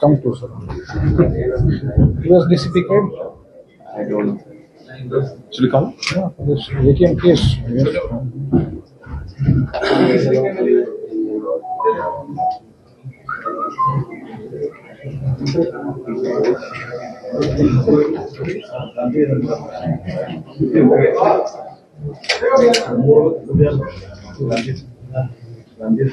Come closer. Where's DCP card? I don't know. Should we come? Yeah, this ATM case. Yes. Lanjut,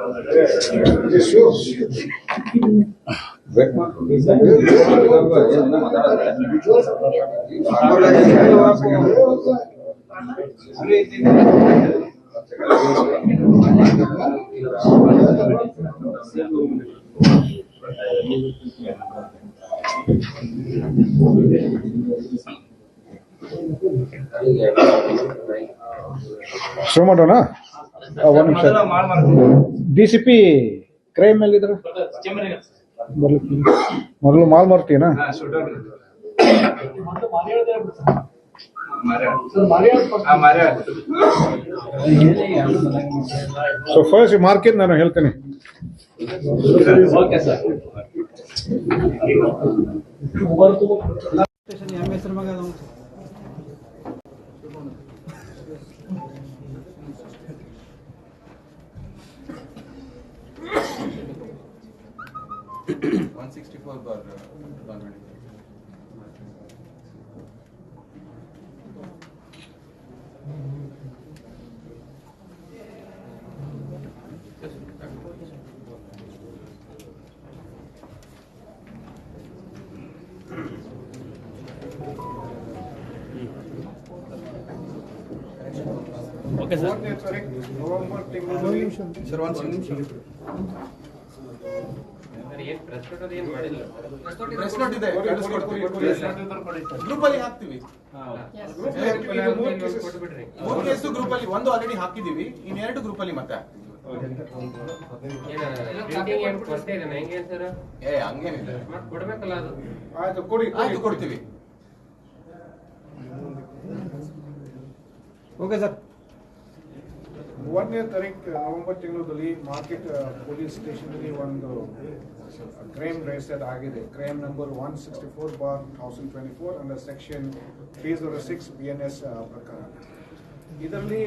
ನಿಮಿಷ D C P crime ಎಲ್ಲಿದ್ರ? ಮೊದಲು ಮಾಲ್ ಮಾರ್ತೀನಾ so first market ನಾನು ಹೇಳ್ತೇನೆ. One One second. Press note ಇದೆ ಕಳಿಸ್ಕೊಡ್ತೀವಿ. Group ಅಲ್ಲಿ ಹಾಕ್ತಿವಿ. ಮೂರು ಕೇಸು ಗ್ರೂಪ್ ಅಲ್ಲಿ ಒಂದು ಆಲ್ರೆಡಿ ಹಾಕಿದೀವಿ ಇನ್ನೆರಡು ಗ್ರೂಪ್ ಅಲ್ಲಿ ಮತ್ತೆ. ಹಾಕ್ತೀವಿ. ಏ ಹಂಗೇನಿಲ್ಲ. ಕೊಡ್ಬೇಕಲ್ಲ ಅದು ಆಯ್ತು ಕೊಡಿ ಆಯ್ತು ಕೊಡ್ತೀವಿ. ಓಕೆ ಸರ್ ಒಂದನೇ ತಾರೀಕು ನವೆಂಬರ್ ತಿಂಗಳಲ್ಲಿ ಮಾರ್ಕೆಟ್ ಪೊಲೀಸ್ ಸ್ಟೇಷನಲ್ಲಿ ಒಂದು ಕ್ರೈಮ್ ರಿಜಿಸ್ಟರ್ ಆಗಿದೆ. Crime number one sixty four bar thousand twenty four under section three zero six B N S ಪ್ರಕಾರ. ಇದರಲ್ಲಿ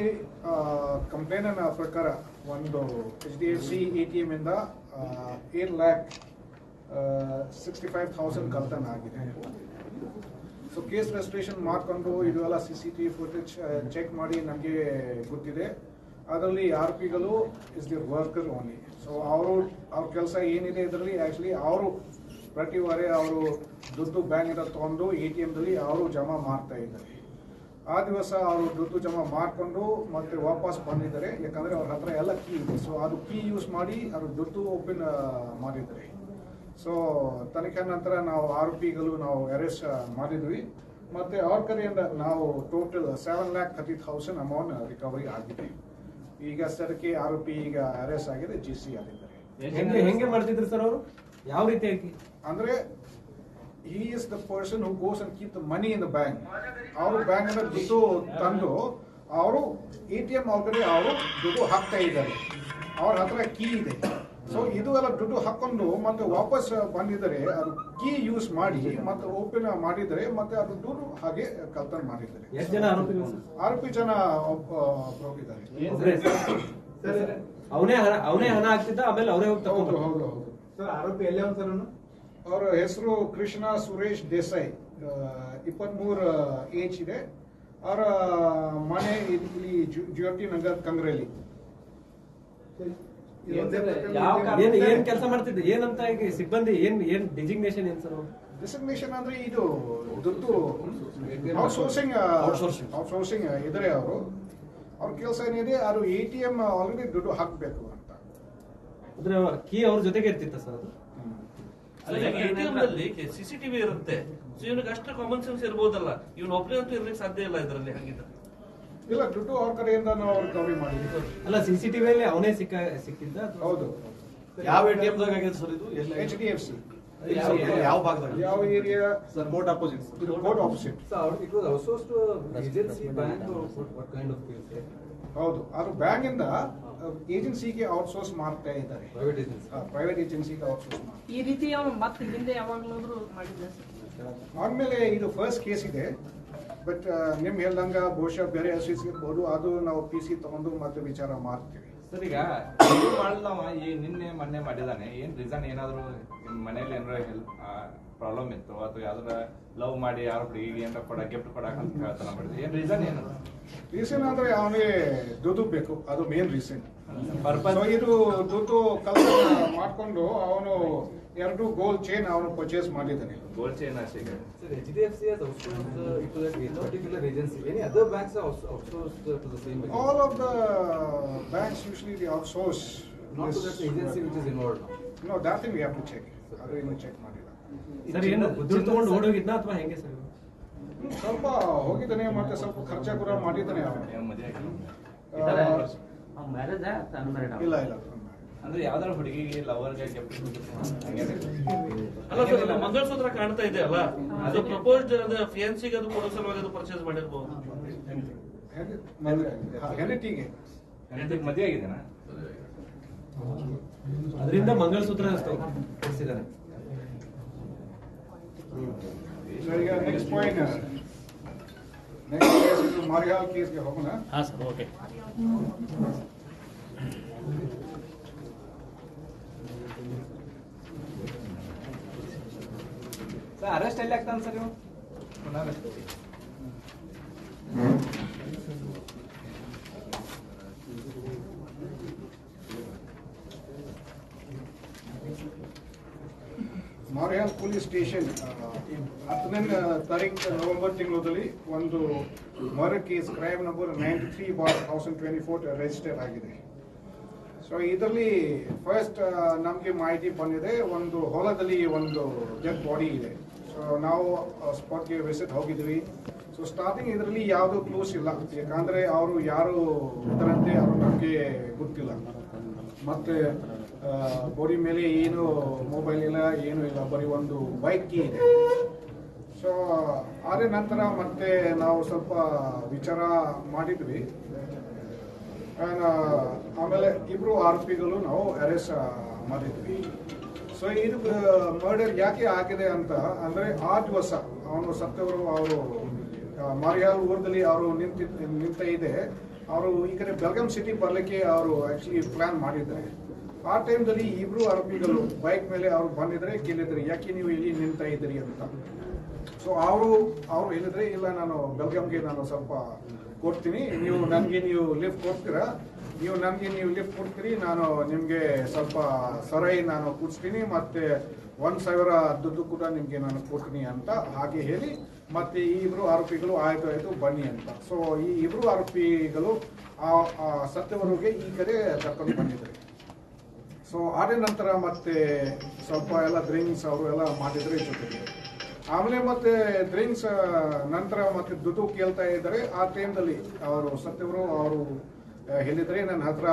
ಕಂಪ್ಲೇನ ಪ್ರಕಾರ ಒಂದು H D F C A T M ಇಂದ eight lakh sixty five thousand ಕಳ್ತನ ಆಗಿದೆ. So case registration ಮಾಡಿಕೊಂಡು ಇದು ಎಲ್ಲ C C T footage check ಮಾಡಿ ನಮಗೆ ಗೊತ್ತಿದೆ. ಅದರಲ್ಲಿ R ಪಿಗಳು is the worker only so ಅವರು, ಅವ್ರ ಕೆಲಸ ಏನಿದೆ ಇದರಲ್ಲಿ ಆ್ಯಕ್ಚುಲಿ ಅವರು ಪ್ರತಿ ವಾರ ಅವರು ದುಡ್ಡು ಬ್ಯಾಂಕಿಂದ ತೊಗೊಂಡು ಎ ಟಿ ಎಮ್ದಲ್ಲಿ ಅವರು ಜಮಾ ಮಾಡ್ತಾ ಇದ್ದಾರೆ. ಆ ದಿವಸ ಅವರು ದುಡ್ಡು ಜಮಾ ಮಾಡಿಕೊಂಡು ಮತ್ತೆ ವಾಪಸ್ ಬಂದಿದ್ದಾರೆ. ಯಾಕಂದರೆ ಅವ್ರ ಹತ್ರ ಎಲ್ಲ ಕೀ ಇದೆ. ಸೊ ಅದು ಕೀ ಯೂಸ್ ಮಾಡಿ ಅವರು ದುಡ್ಡು ಓಪನ್ ಮಾಡಿದ್ದಾರೆ. ಸೊ ತನಿಖೆ ನಂತರ ನಾವು ಆರೋಪಿಗಳು ನಾವು ಅರೆಸ್ಟ್ ಮಾಡಿದ್ವಿ. ಮತ್ತೆ ಅವ್ರ ಕಡೆಯಿಂದ ನಾವು total seven lakh thirty thousand amount recovery ಆಗಿದೆ. ಈಗ ಸರ್ಕಿ ಆರೋಪಿ ಈಗ ಅರೆಸ್ಟ್ ಆಗಿದೆ ಜಿ ಸಿ ಆಗಿದ್ದಾರೆ ಹೆಂಗೆ ಹೆಂಗೆ ಮಾಡ್ತಿದ್ರು ಸರ್ ಅವರು? ಯಾವ ರೀತಿಯಾಗಿ ಅಂದ್ರೆ he is the person who goes and keep the money in the bank ಅವರು ಬ್ಯಾಂಕ್ ಅಂದ್ರೆ ದುಡ್ಡು ತಂದು ಅವರು ಎ ಟಿ ಎಂ ಅವ್ರ ಕಡೆ ಅವರು ದುಡ್ಡು ಹಾಕ್ತಾ ಇದ್ದಾರೆ. ಅವ್ರ ಹತ್ರ ಕೀ ಇದೆ. ಸೊ ಇದು ಎಲ್ಲ ದುಡ್ಡು ಹಾಕೊಂಡು ಮತ್ತೆ ವಾಪಸ್ ಬಂದಿದ್ದಾರೆ ಅದು ಕೀ ಯೂಸ್ ಮಾಡಿ ಮತ್ತೆ ಓಪನ್ ಮಾಡಿದರೆ ಮತ್ತೆ ಅದು ದುಡ್ಡು ಹಾಗೆ ಕಳ್ತನ ಮಾಡಿದ್ದಾರೆ? ಆರೋಪಿ ಜನ ಹೋಗಿದ್ದಾರೆ? ಅವನೇ ಅವನೇ ಹಣ ಆಮೇಲೆ ಅವರೇ ಹೋಗಿ ಹೌದು ಹೌದು ಹೌದು ಸರ್ ಆರೋಪಿ ಎಲ್ಲೇ ಸರ್ ಅವರ ಹೆಸರು ಕೃಷ್ಣ ಸುರೇಶ್ ದೇಸಾಯಿ ಇಪ್ಪತ್ಮೂರು ಏಜ್ ಇದೆ ಅವರ ಮನೆ ಇಲ್ಲಿ ಜ್ಯೋತಿ ನಗರ್ ಕಂಗ್ರೆಲಿ ಯಾವ ಏನ್ ಏನ್ ಕೆಲಸ ಮಾಡ್ತಿದ್ದೆ? ಏನಂತ ಈಗ ಸಿಬ್ಬಂದಿ ಏನ್ ಏನ್ ಡಿಸಿಗ್ನೇಷನ್ ಏನ್ ಸರ್? ಡಿಸಿಗ್ನೇಷನ್ ಅಂದ್ರೆ ಇದು ದುಡ್ಡು ಔಟ್ಸೋರ್ಸಿಂಗ್. ಔಟ್ಸೋರ್ಸಿಂಗ್ ಇದ್ರೆ ಅವರು. ಅವ್ರ ಕೆಲಸ ಏನಿದೆ ಅದು ಎ ಟಿ ಎಂ ಆಲ್ರೆಡಿ ದುಡ್ಡು ಹಾಕಬೇಕು ಅಂತ. ಅಂದ್ರೆ ಕೀ ಅವ್ರ ಜೊತೆಗೆ ಇರ್ತಿತ್ತ ಸರ್ ಅದು? ಎಟಿಎಂ ನಲ್ಲಿ ಸಿಸಿಟಿವಿ ಇರುತ್ತೆ. ಸೊ ಇವನಿಗೆ ಅಷ್ಟು ಕಾಮನ್ ಸೆನ್ಸ್ ಇರ್ಬೋದಲ್ಲ. ಇವನು ಒಬ್ಬನೇ ಅಂತೂ ಇರ್ಲಿಕ್ಕೆ ಸಾಧ್ಯ ಇಲ್ಲ ಇದರಲ್ಲಿ ಹಾಗಿದ್ರೆ. ಇಲ್ಲ ದುಡ್ಡು ಅವ್ರ ಕಡೆಯಿಂದ ನಾವು ರಿಕವರಿ ಮಾಡಿದ್ವಿ. ಅಲ್ಲ ಸಿಸಿಟಿವಿಯಲ್ಲಿ ಅವನೇ ಸಿಕ್ಕ ಸಿಕ್ಕಿದ್ದ? ಹೌದು. ಯಾವ ಎಟಿಎಂ ದಾಗ ಆಗಿದೆ ಸರ್ ಇದು? ಎಲ್ಲ ಎಚ್ ಡಿ ಎಫ್ ಸಿ ಯಾವ- ಭಾಗದಲ್ಲಿ ಭಾಗದಾಗ? ಯಾವ ಏರಿಯಾ ಸರ್ ಕೋರ್ಟ್ ಅಪೋಸಿಟ್ ಇದು court opposite sir it was bank or what, what kind ಹೌದು. ಅದು ಬ್ಯಾಂಕ್ ಇಂದ ಏಜೆನ್ಸಿಗೆ ಔಟ್ಸೋರ್ಸ್ ಮಾಡ್ತಾ ಇದ್ದಾರೆ. ಪ್ರೈವೇಟ್ ಏಜೆನ್ಸಿ ಪ್ರೈವೇಟ್ ಏಜೆನ್ಸಿಗೆ ಔಟ್ಸೋರ್ಸ್ ಮಾಡ್ತಾರೆ ಈ ರೀತಿ ಅವನು ಮತ್ತೆ ಹಿಂದೆ ಯಾವಾಗಲೂ ಮಾಡಿದ್ದ ಸರ್? ಆದ್ಮೇಲೆ ಇದು ಫಸ್ಟ್ ಕೇಸ್ ಇದೆ. ಬಟ್ ನಿಮ್ ಹೇಳ್ದಂಗ ಬಹುಶಃ ಬೇರೆ ಎಸ್ ಇರ್ಬೋದು. ಅದು ನಾವು ಪಿ ಸಿ ತಗೊಂಡು ಮತ್ತೆ ವಿಚಾರ ಮಾಡ್ತೀವಿ. ಸರ್ ಈಗ ಇದು ಮಾಡಲವ ಈ ನಿನ್ನೆ ಮೊನ್ನೆ ಮಾಡಿದಾನೆ ಏನ್ ರೀಸನ್ ಏನಾದ್ರು ನಿಮ್ ಮನೇಲಿ ಏನಾರ ಹೆಲ್ಪ್ ಪ್ರಾಬ್ಲಮ್ ಇತ್ತು? ಅಥವಾ ಯಾವ್ದಾರ ಲವ್ ಮಾಡಿ ಯಾರ ಹುಡುಗಿಗೆ ಏನಾರ ಕೊಡ ಗಿಫ್ಟ್ ಕೊಡಕ್ ಅಂತ ಹೇಳ್ತಾನ ಮಾಡಿದ್ವಿ ಏನ್ ರೀಸನ್ ಏನು? ರೀಸನ್ ಅಂದ್ರೆ ಅವನಿಗೆ ದುಡ್ಡು ಬೇಕು. ಅದು ಮೇನ್ ರೀಸನ್ ಇದು ದುಡ್ಡು ಕಲ್ತ ಮಾಡ್ಕೊಂಡು ಅವನು ಎರಡು ಗೋಲ್ಡ್ ಚೈನ್ ಅವನು ಪರ್ಚೇಸ್ ಮಾಡಿದ್ದಾನೆ ಗೋಲ್ಡ್ ಚೈನ್ ಆಸೆಗೆ Sir, HDFC has outsourced uh, it to that particular agency. Any other banks are also outsourced uh, to the same agency? All of the banks usually they outsource. Not to this that agency work. which is involved now. No, that thing we have to check. ಅದು ಇನ್ನು check ಮಾಡಿಲ್ಲ sir ಏನು ದುಡ್ಡು ತಗೊಂಡು ಓಡೋಗಿದ್ನ ಅಥವಾ ಹೆಂಗೆ sir ಇವ್ನು? ಸ್ವಲ್ಪ ಹೋಗಿದ್ದಾನೆ ಮತ್ತೆ ಸ್ವಲ್ಪ ಖರ್ಚ ಕೂಡ ಮಾಡಿದ್ದಾನೆ ಅವನು ಏನ್ ಮದುವೆ ಆಗಿ ಮ್ಯಾರೇಜ್ ಅನ್ಮ್ಯಾರಿಡ್ ಇಲ್ಲ ಇಲ್ಲ ಅಂದ್ರೆ ಯಾವ್ದಾರ ಹುಡುಗಿಗೆ ಲವರ್ಗೆ ಗಿಫ್ಟ್ ಅಲ್ಲ ಸರ್ ಅದು ಮಂಗಳಸೂತ್ರ ಕಾಣ್ತಾ ಇದೆ ಅಲ್ಲ? ಅದು ಪ್ರಪೋಸ್ಡ್ ಫಿಯನ್ಸಿಗೆ ಅದು ಕೊಡೋ ಸಲುವಾಗಿ ಅದು ಪರ್ಚೇಸ್ ಮಾಡಿರ್ಬೋದು. ಹೆಂಡತಿಗೆ ಮದುವೆ ಆಗಿದೆನಾ? ಅದರಿಂದ ಮಂಗಳಸೂತ್ರ ಕೊಡಿಸಿದ್ದಾರೆ ನೆಕ್ಸ್ಟ್ ಪಾಯಿಂಟ್ ನೆಕ್ಸ್ಟ್ ಕೇಸ್ ಇದು ಮಾರಿಹಾಲ್ ಕೇಸ್ಗೆ ಹೋಗೋಣ. ಹಾ ಸರ್ ಓಕೆ ಅರೆಸ್ಟ್ ಎಲ್ಲಿ ಆಗ್ತಾನೆ ಸರ್ ನೀವು ಮಾರಿಹಾಲ್ ಪೊಲೀಸ್ ಸ್ಟೇಷನ್ ಹತ್ತನೇ ತಾರೀಕು ನವೆಂಬರ್ ತಿಂಗಳಲ್ಲಿ ಒಂದು ಮರ case crime number ninety three bar thousand twenty four register ಆಗಿದೆ. ಸೊ ಇದರಲ್ಲಿ ಫಸ್ಟ್ ನಮಗೆ ಮಾಹಿತಿ ಬಂದಿದೆ, ಒಂದು ಹೊಲದಲ್ಲಿ ಒಂದು ಡೆಡ್ ಬಾಡಿ ಇದೆ. ಸೊ ನಾವು ಸ್ಪಾಟ್ಗೆ ವಿಸಿಟ್ ಹೋಗಿದ್ವಿ. ಸೊ ಸ್ಟಾರ್ಟಿಂಗ್ ಇದರಲ್ಲಿ ಯಾವುದು ಕ್ಲೂಸ್ ಇಲ್ಲ. ಯಾಕಂದ್ರೆ ಅವರು ಯಾರು ಇದರಂತೆ ಅವರು ನಮಗೆ ಗೊತ್ತಿಲ್ಲ. ಮತ್ತೆ ಬೋರಿ ಮೇಲೆ ಏನು ಮೊಬೈಲ್ ಇಲ್ಲ, ಏನು ಇಲ್ಲ. ಬರೀ ಒಂದು ಬೈಕ್ ಇದೆ. ಸೊ ಆದ ನಂತರ ಮತ್ತೆ ನಾವು ಸ್ವಲ್ಪ ವಿಚಾರ ಮಾಡಿದ್ವಿ. ಆಮೇಲೆ ಇಬ್ಬರು ಆರೋಪಿಗಳು ನಾವು ಅರೆಸ್ಟ್ ಮಾಡಿದ್ವಿ. ಸೊ ಇದು ಮರ್ಡರ್ ಯಾಕೆ ಆಗಿದೆ ಅಂತ, ಅಂದ್ರೆ ಆ ದಿವಸ ಅವನು ಸತ್ತವರು, ಅವರು ಮಾರಿಯಾಲ್ ಊರದಲ್ಲಿ ಅವರು ನಿಂತಿ, ನಿಂತ ಇದೆ. ಅವರು ಈ ಕಡೆ ಬೆಳಗಾಂ ಸಿಟಿ ಬರಲಿಕ್ಕೆ ಅವರು ಆಕ್ಚುಲಿ ಪ್ಲಾನ್ ಮಾಡಿದ್ದಾರೆ. ಆ ಟೈಮ್ದಲ್ಲಿ ಇಬ್ರು ಆರೋಪಿಗಳು ಬೈಕ್ ಮೇಲೆ ಅವ್ರು ಬಂದಿದ್ರೆ ಕೇಳಿದ್ರೆ, ಯಾಕೆ ನೀವು ಇಲ್ಲಿ ನಿಂತ ಇದ್ದೀರಿ ಅಂತ? ಸೊ ಅವರು, ಅವ್ರು ಹೇಳಿದ್ರೆ, ಇಲ್ಲ, ನಾನು ಬೆಲ್ಗಾಮ್ಗೆ ನಾನು ಸ್ವಲ್ಪ ಕೊಡ್ತೀನಿ. ನೀವು ನನಗೆ ನೀವು ಲಿಫ್ಟ್ ಕೊಡ್ತೀರಾ? ನೀವು ನನಗೆ ನೀವು ಲಿಫ್ಟ್ ಕೊಡ್ತೀರಿ, ನಾನು ನಿಮಗೆ ಸ್ವಲ್ಪ ಸರಾಯಿ ನಾನು ಕೊಡಿಸ್ತೀನಿ ಮತ್ತೆ ಒಂದು ಸಾವಿರ ದುಡ್ಡು ಕೂಡ ನಿಮಗೆ ನಾನು ಕೊಡ್ತೀನಿ ಅಂತ ಹಾಗೆ ಹೇಳಿ, ಮತ್ತೆ ಈ ಇಬ್ರು ಆರೋಪಿಗಳು ಆಯಿತು ಆಯಿತು ಬನ್ನಿ ಅಂತ. ಸೊ ಈ ಇಬ್ರು ಆರೋಪಿಗಳು ಸತ್ಯವರಿಗೆ ಈ ಕಡೆ ಕರ್ಕೊಂಡು ಬಂದಿದ್ದಾರೆ. ಸೊ ಆದ ನಂತರ ಮತ್ತೆ ಸ್ವಲ್ಪ ಎಲ್ಲ ಡ್ರಿಂಕ್ಸ್ ಅವರು ಎಲ್ಲ ಮಾಡಿದರೆ ಜೊತೆಗೆ. ಆಮೇಲೆ ಮತ್ತೆ ಡ್ರಿಂಕ್ಸ್ ನಂತರ ಮತ್ತೆ ದುಡ್ಡು ಕೇಳ್ತಾ ಇದ್ದಾರೆ. ಆ ಟೈಮ್ದಲ್ಲಿ ಅವರು ಸತ್ಯವರು, ಅವರು ಹೇಳಿದ್ರೆ ನನ್ನ ಹತ್ರ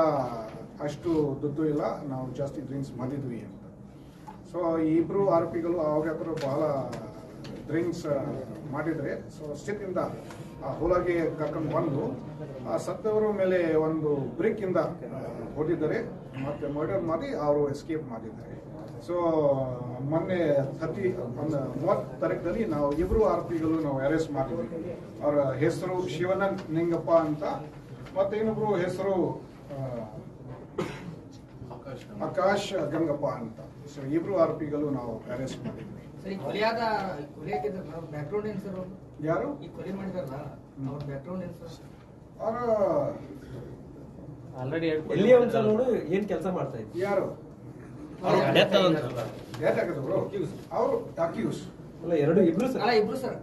ಅಷ್ಟು ದುಡ್ಡು ಇಲ್ಲ. ನಾವು ಜಾಸ್ತಿ ಡ್ರಿಂಕ್ಸ್ ಮಾಡಿದ್ವಿ ಅಂತ. ಸೊ ಈ ಇಬ್ರು ಆರೋಪಿಗಳು ಅವ್ರ ಹತ್ರ ಬಹಳ ಡ್ರಿಂಕ್ಸ್ ಮಾಡಿದ್ರೆ. ಸೊ ಸ್ಥಿತಿಯಿಂದ ಆ ಹೊಲಗೆ ಕರ್ಕೊಂಡು ಬಂದು, ಆ ಸತ್ತವರ ಮೇಲೆ ಒಂದು ಬ್ರಿಕ್ ಇಂದ ಹೊಡಿದ್ದಾರೆ ಮತ್ತೆ ಮರ್ಡರ್ ಮಾಡಿ ಅವರು ಎಸ್ಕೇಪ್ ಮಾಡಿದ್ದಾರೆ. ಸೊ ಮೊನ್ನೆ ಥರ್ಟಿ ಒಂದು ಮೂವತ್ತು ತಾರೀಕಲ್ಲಿ ನಾವು ಇಬ್ಬರು ಆರೋಪಿಗಳು ನಾವು ಅರೆಸ್ಟ್ ಮಾಡಿದ್ವಿ. ಅವರ ಹೆಸರು ಶಿವನಂದ್ ನಿಂಗಪ್ಪ ಅಂತ ಮತ್ತೆ ಇನ್ನೊಬ್ರು ಹೆಸರು ಆಕಾಶ್ ಗಂಗಪ್ಪ. ಅಂತ. ಸೊ ಇಬ್ರು ಆರೋಪಿಗಳು ನಾವು ಅರೆಸ್ಟ್ ಮಾಡಿದ್ವಿ. ಸರ್ ಸರ್ ಯಾರು? ಈ ಕೊಲೆ ಮಾಡಿದಾರಲ್ಲ ಅವ್ರ ಬ್ಯಾಕ್ಗ್ರೌಂಡ್ ಏನ್ ಸರ್? ಅವರ ಆಲ್ರೆಡಿ ಇಲ್ಲಿ ಒಂದ್ಸಲ ನೋಡು ಏನ್ ಕೆಲಸ ಮಾಡ್ತಾ ಇದ್ರು ಯಾರು? ಅವರು ಅಕ್ಯೂಸ್ ಅಲ್ಲ. ಎರಡು ಇಬ್ರು ಅಲ್ಲ ಇಬ್ರು ಸರ್.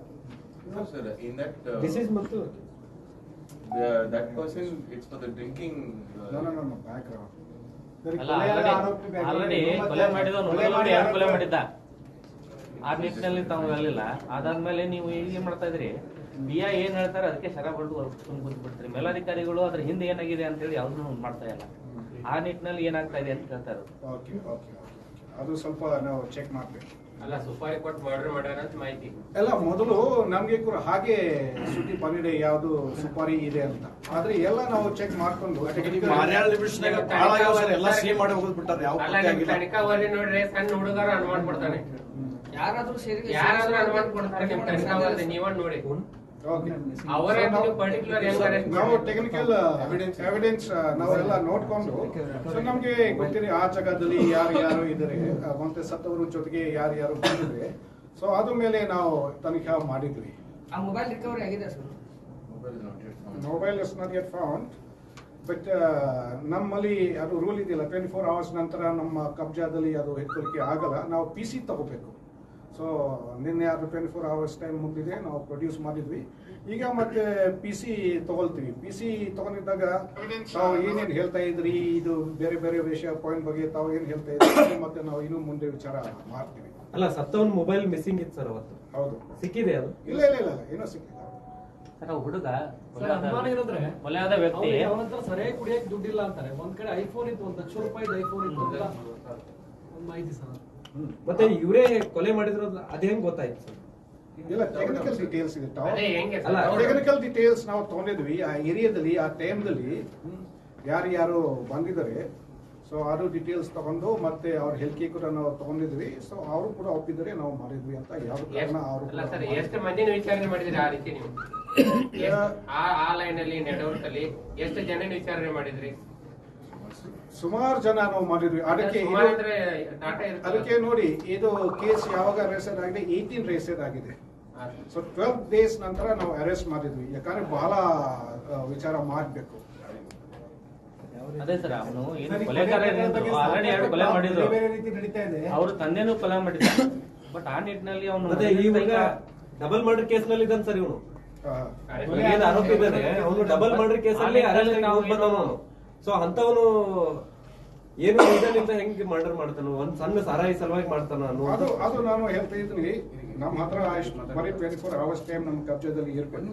ಸರ್ uh, ಡಿಸೀಸ್ ಮತ್ತು the, that person, it's for the drinking. Uh, no, no, no, no, background. Already ಕೊಲೆ ಮಾಡಿದ ಮೊದಲು ಎರಡು ಕೊಲೆ ಮಾಡಿದ್ದ? ಆ ನಿಟ್ಟಿನಲ್ಲಿ ತಾವು ಹೇಳಿಲ್ಲ ಅದಾದ್ಮೇಲೆ ನೀವು ಈಗ ಏನ್ ಮಾಡ್ತಾ ಇದ್ರಿ? ಬಿ ಐ ಏನ್ ಹೇಳ್ತಾರೆ ಅದಕ್ಕೆ ಶರ ಸುಮ್ ಬಿಡ್ತೀರಿ ಮೇಲಾಧಿಕಾರಿಗಳು ಅದ್ರ ಹಿಂದೆ ಏನಾಗಿದೆ ಅಂತ ಹೇಳಿ ಯಾವ್ದನ್ನು ಮಾಡ್ತಾ ಇಲ್ಲ. ಆ ನಿಟ್ಟಿನಲ್ಲಿ ಏನಾಗ್ತಾ ಇದೆ ಅಂತ ಹೇಳ್ತಾರೆ ಇರೋದು. ಓಕೆ ಓಕೆ ಅದು ಸ್ವಲ್ಪ ನಾವು ಚೆಕ್ ಮಾಡ್ಬೇಕು. ಅಲ್ಲ ಸುಪಾರಿ ಕೊಟ್ಟು ಮರ್ಡರ್ ಮಾಡ್ಯಾರ ಅಂತ ಮಾಹಿತಿ. ಎಲ್ಲ ಮೊದಲು ನಮ್ಗೆ ಕೂಡ ಹಾಗೆ ಸುದ್ದಿ ಬಂದಿದೆ ಯಾವುದು ಸುಪಾರಿ ಇದೆ ಅಂತ. ಆದ್ರೆ ಎಲ್ಲ ನಾವು ಚೆಕ್ ಮಾಡ್ಕೊಂಡು ಯಾರಾದ್ರೂ ಸೇರಿ ಯಾರಾದ್ರೂ ಅನುಮಾನ ಕೊಡ್ತಾರೆ ನೀವ್ ತನಿಖಾವಧಿ ನೀವ ನೋಡಿ. ನಾವು ಟೆಕ್ನಿಕಲ್ ಎವಿಡೆನ್ಸ್ ನಾವೆಲ್ಲ ನೋಡ್ಕೊಂಡು ಸೊ ನಮ್ಗೆ ಗೊತ್ತಿದೆ ಆ ಜಾಗದಲ್ಲಿ ಯಾರು ಯಾರು ಇದ್ದಾರೆ ಆ, ಮತ್ತೆ ಸತ್ತವರು ಜೊತೆಗೆ ಯಾರು ಯಾರು ಬಂದಿದ್ರೆ ಸೊ ಅದ್ರ ಮೇಲೆ ನಾವು ತನಿಖೆ ಮಾಡಿದ್ವಿ. ಆ ಮೊಬೈಲ್ ರಿಕವರಿ ಆಗಿದೆ sir. Is not found but ನಮ್ಮಲ್ಲಿ ಅದು ರೂಲ್ ಇದೆಯಲ್ಲ ಟ್ವೆಂಟಿ ಫೋರ್ ಅವರ್ಸ್ ನಂತರ ನಮ್ಮ ಕಬ್ಜಾದಲ್ಲಿ ಅದು ಹೆಚ್ಚುವರಿಕೆ ಆಗಲ್ಲ. ನಾವು ಪಿ ಸಿ ತಗೋಬೇಕು. ಸೊ ನಿನ್ನೆ ಅದು ಟ್ವೆಂಟಿ ಫೋರ್ ಅವರ್ಸ್ ಟೈಮ್ ಮುಗಿದಿದೆ ನಾವು ಪ್ರೊಡ್ಯೂಸ್ ಮಾಡಿದ್ವಿ. ಈಗ ಮತ್ತೆ ಪಿ ಸಿ ತಗೊಳ್ತೀವಿ. ಪಿ ಸಿ ತಗೊಂಡಿದ್ದಾಗ ತಾವು ಏನೇನು ಹೇಳ್ತಾ ಇದ್ರಿ? ಇದು ಬೇರೆ ಬೇರೆ ವಿಷಯ ಪಾಯಿಂಟ್ ಬಗ್ಗೆ ತಾವು ಏನು ಹೇಳ್ತಾ ಇದ್ರಿ? ಮತ್ತೆ ನಾವು ಇನ್ನು ಮುಂದೆ ವಿಚಾರ ಮಾಡ್ತೀವಿ. ಅಲ್ಲ ಸತ್ತವನ್ ಮೊಬೈಲ್ ಮಿಸ್ಸಿಂಗ್ ಇತ್ತು ಸರ್ ಅವತ್ತು. ಹೌದು. ಸಿಕ್ಕಿದೆ ಅದು? ಇಲ್ಲ ಇಲ್ಲ ಇಲ್ಲ ಏನೋ ಸಿಕ್ಕಿದೆ ಸರ್ ಹುಡುಗ ಅನುಮಾನ ಏನಂದ್ರೆ ವ್ಯಕ್ತಿ. ಅವನಂತರ ಸರಿಯಾಗಿ ಕುಡಿಯಕ್ಕೆ ದುಡ್ಡಿಲ್ಲ ಅಂತಾರೆ. ಒಂದ್ ಕಡೆ ಐಫೋನ್ ಇತ್ತು ಒಂದ್ ಲಕ್ಷ ರೂಪಾಯಿ ಐಫೋನ್ ಇತ್ತು ಅಂತ ಒಂದ್ ಮಾಹಿತಿ ಸರ್ ಮತ್ತೆ ಇವರೇ ಕೊಲೆ ಮಾಡಿದ್ರು ಅದ್ ಹೆಂಗ್ ಗೊತ್ತಾಯ್ತು ಸರ್? ಇಲ್ಲ ಟೆಕ್ನಿಕಲ್ ಡೀಟೇಲ್ಸ್ ಇದೆ. ಟೆಕ್ನಿಕಲ್ ಡೀಟೇಲ್ಸ್ ನಾವು ತಗೊಂಡಿದ್ವಿ. ಆ ಏರಿಯಾದಲ್ಲಿ ಆ ಟೈಮ್ದಲ್ಲಿ ಯಾರು ಯಾರು ಬಂದಿದ್ದಾರೆ ಸೊ ಅದು ಡೀಟೇಲ್ಸ್ ತಗೊಂಡು ಮತ್ತೆ ಅವ್ರ ಹೇಳಿಕೆ ಕೂಡ ನಾವು ತಗೊಂಡಿದ್ವಿ. ಸೊ ಅವರು ಕೂಡ ಒಪ್ಪಿದರೆ ನಾವು ಮಾಡಿದ್ವಿ ಅಂತ ಯಾವ ಕಾರಣ ಅವರು ಸರ್ ಎಷ್ಟು ಮಂದಿನ ವಿಚಾರಣೆ ಮಾಡಿದ್ರಿ ಆ ರೀತಿ ನೀವು? ಆ ಆ ಲೈನ್ ಅಲ್ಲಿ ನೆಟ್ವರ್ಕ್ ಅಲ್ಲಿ ಎಷ್ಟು ಜನ ವಿಚಾರಣೆ ಮಾಡಿದ್ರಿ? ಸುಮಾರು ಜನ ನಾವು ಮಾಡಿದ್ವಿ. ಅದಕ್ಕೆ ಅದಕ್ಕೆ ನೋಡಿ ಇದು ಕೇಸ್ ಯಾವಾಗ ರಿಜಿಸ್ಟರ್ ಆಗಿದೆ ಏಯ್ಟೀನ್ ರೇಸೆಡ್ ಆಗಿದೆ ಸೊ ಟ್ವೆಲ್ವ್ ಡೇಸ್ ನಂತರ ನಾವು ಅರೆಸ್ಟ್ ಮಾಡಿದ್ವಿ. ಯಾಕಂದ್ರೆ ಬಹಳ ವಿಚಾರ ಮಾಡಬೇಕು. ಅದೇ ಸರ್ ಅವನು ಏನು ಕೊಲೆಗಾರ ಆಲ್ರೆಡಿ ಎರಡು ಕೊಲೆ ಮಾಡಿದ್ರು. ಅವ್ರ ತಂದೆನೂ ಕೊಲೆ ಮಾಡಿದ ಬಟ್ ಆ ನಿಟ್ಟಿನಲ್ಲಿ ಅವನು ಇವಾಗ ಡಬಲ್ ಮರ್ಡರ್ ಕೇಸ್ನಲ್ಲಿ ಇದ್ದಾನೆ ಸರ್ ಇವನು. ಏನ್ ಆರೋಪಿ ಇದ್ದಾನೆ. ಅವನು ಡಬಲ್ ಮರ್ಡರ್ ಕೇಸ್ ಅಲ್ಲಿ ಅರೆಸ್ಟ್ ಆಗಿ ಬಂದವನು. ಸೊ ಅಂತವನು ಏನು ಇದರಿಂದ ಇಂದ ಹೆಂಗ್ ಮರ್ಡರ್ ಮಾಡ್ತಾನ ಒಂದ್ ಸಣ್ಣ ಸರಾಯಿ ಸಲುವಾಗಿ ಮಾಡ್ತಾನ ಅದು ಅನ್ನೋ ಅದು ನಾನು ಹೇಳ್ತಾ ಇದ್ದೀನಿ ನಮ್ಮ ಹತ್ರ ಬರೀ ಫೋರ್ ಅವರ್ಸ್ ಟೈಮ್ ನಮ್ಮ ಕಬ್ಜದಲ್ಲಿ ಇರ್ಬೇಕು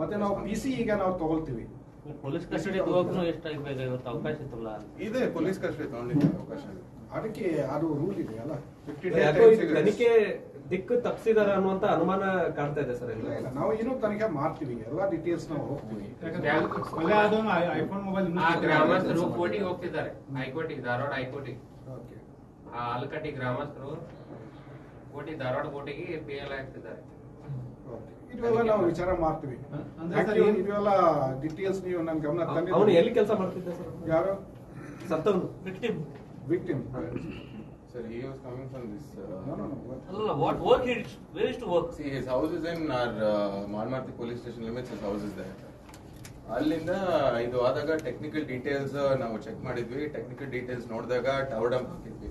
ಮತ್ತೆ ನಾವು ಪಿ ಸಿ ಈಗ ನಾವು ತಗೊಳ್ತೀವಿ. ಪೊಲೀಸ್ ಕಸ್ಟಡಿ ತಗೋಕ್ನು ಎಷ್ಟು ಬೇಕಾಗಿರುತ್ತೆ ಅವಕಾಶ ಇತ್ತಲ್ಲ? ಇದೆ ಪೊಲೀಸ್ ಕಸ್ಟಡಿ ತಗೊಂಡಿದ್ದೆ ಅವಕಾಶ. ಅದಕ್ಕೆ ಅದು ರೂಲ್ ಇದೆ ಅಲ್ಲ ಫಿಫ್ಟಿ ಯಾಕೋ ಇದು ತನಿಖೆ ದಿಕ್ಕು ತಪ್ಪಿಸಿದಾರ ಅನ್ನುವಂತ ಅನುಮಾನ ಕಾಣ್ತಾ ಇದೆ ಸರ್ ಇಲ್ಲ. ಇಲ್ಲ ನಾವು ಇನ್ನೂ ತನಿಖೆ ಮಾಡ್ತೀವಿ. ಎಲ್ಲಾ ಡೀಟೇಲ್ಸ್ ನಾವು ಹೋಗ್ತೀವಿ. ಐಫೋನ್ ಆ ಗ್ರಾಮಸ್ಥರು ಕೋರ್ಟಿಗೆ ಹೋಗ್ತಿದ್ದಾರೆ. ಹೈಕೋರ್ಟಿಗೆ ಧಾರವಾಡ ಹೈಕೋರ್ಟಿಗೆ. ಓಕೆ. ಆ ಆಲಕಟ್ಟಿ ಗ್ರಾಮಸ್ಥರು ಕೋಟಿ ಧಾರವಾಡ ಕೋಟಿಗೆ ಪಿ ಎಲ್ ಆಗ್ತಿದ್ದಾರೆ. ಇದೆಲ್ಲ ನಾವು ವಿಚಾರ ಮಾಡ್ತೀವಿ. ಇದೆಲ್ಲ ಡೀಟೇಲ್ಸ್ ನೀವು ನನ್ನ ಗಮನ ಅವನು ತಂದಿದ್ದೀವಿ ಎಲ್ಲಿ ಕೆಲಸ ಮಾಡ್ತಿದ್ದ ಸರ್? ಯಾರು? ಸತ್ತವನು. Victim victim Sir, he was coming from this. Uh, ಅಲ್ಲ what work where where to work See, his house is in our uh, Malmarti police station limits. His house is there. ಅಲ್ಲಿಂದ ಇದು ಆದಾಗ technical details ನಾವು check ಮಾಡಿದ್ವಿ. Technical details ನೋಡಿದಾಗ tower dump ಹಾಕಿದ್ವಿ.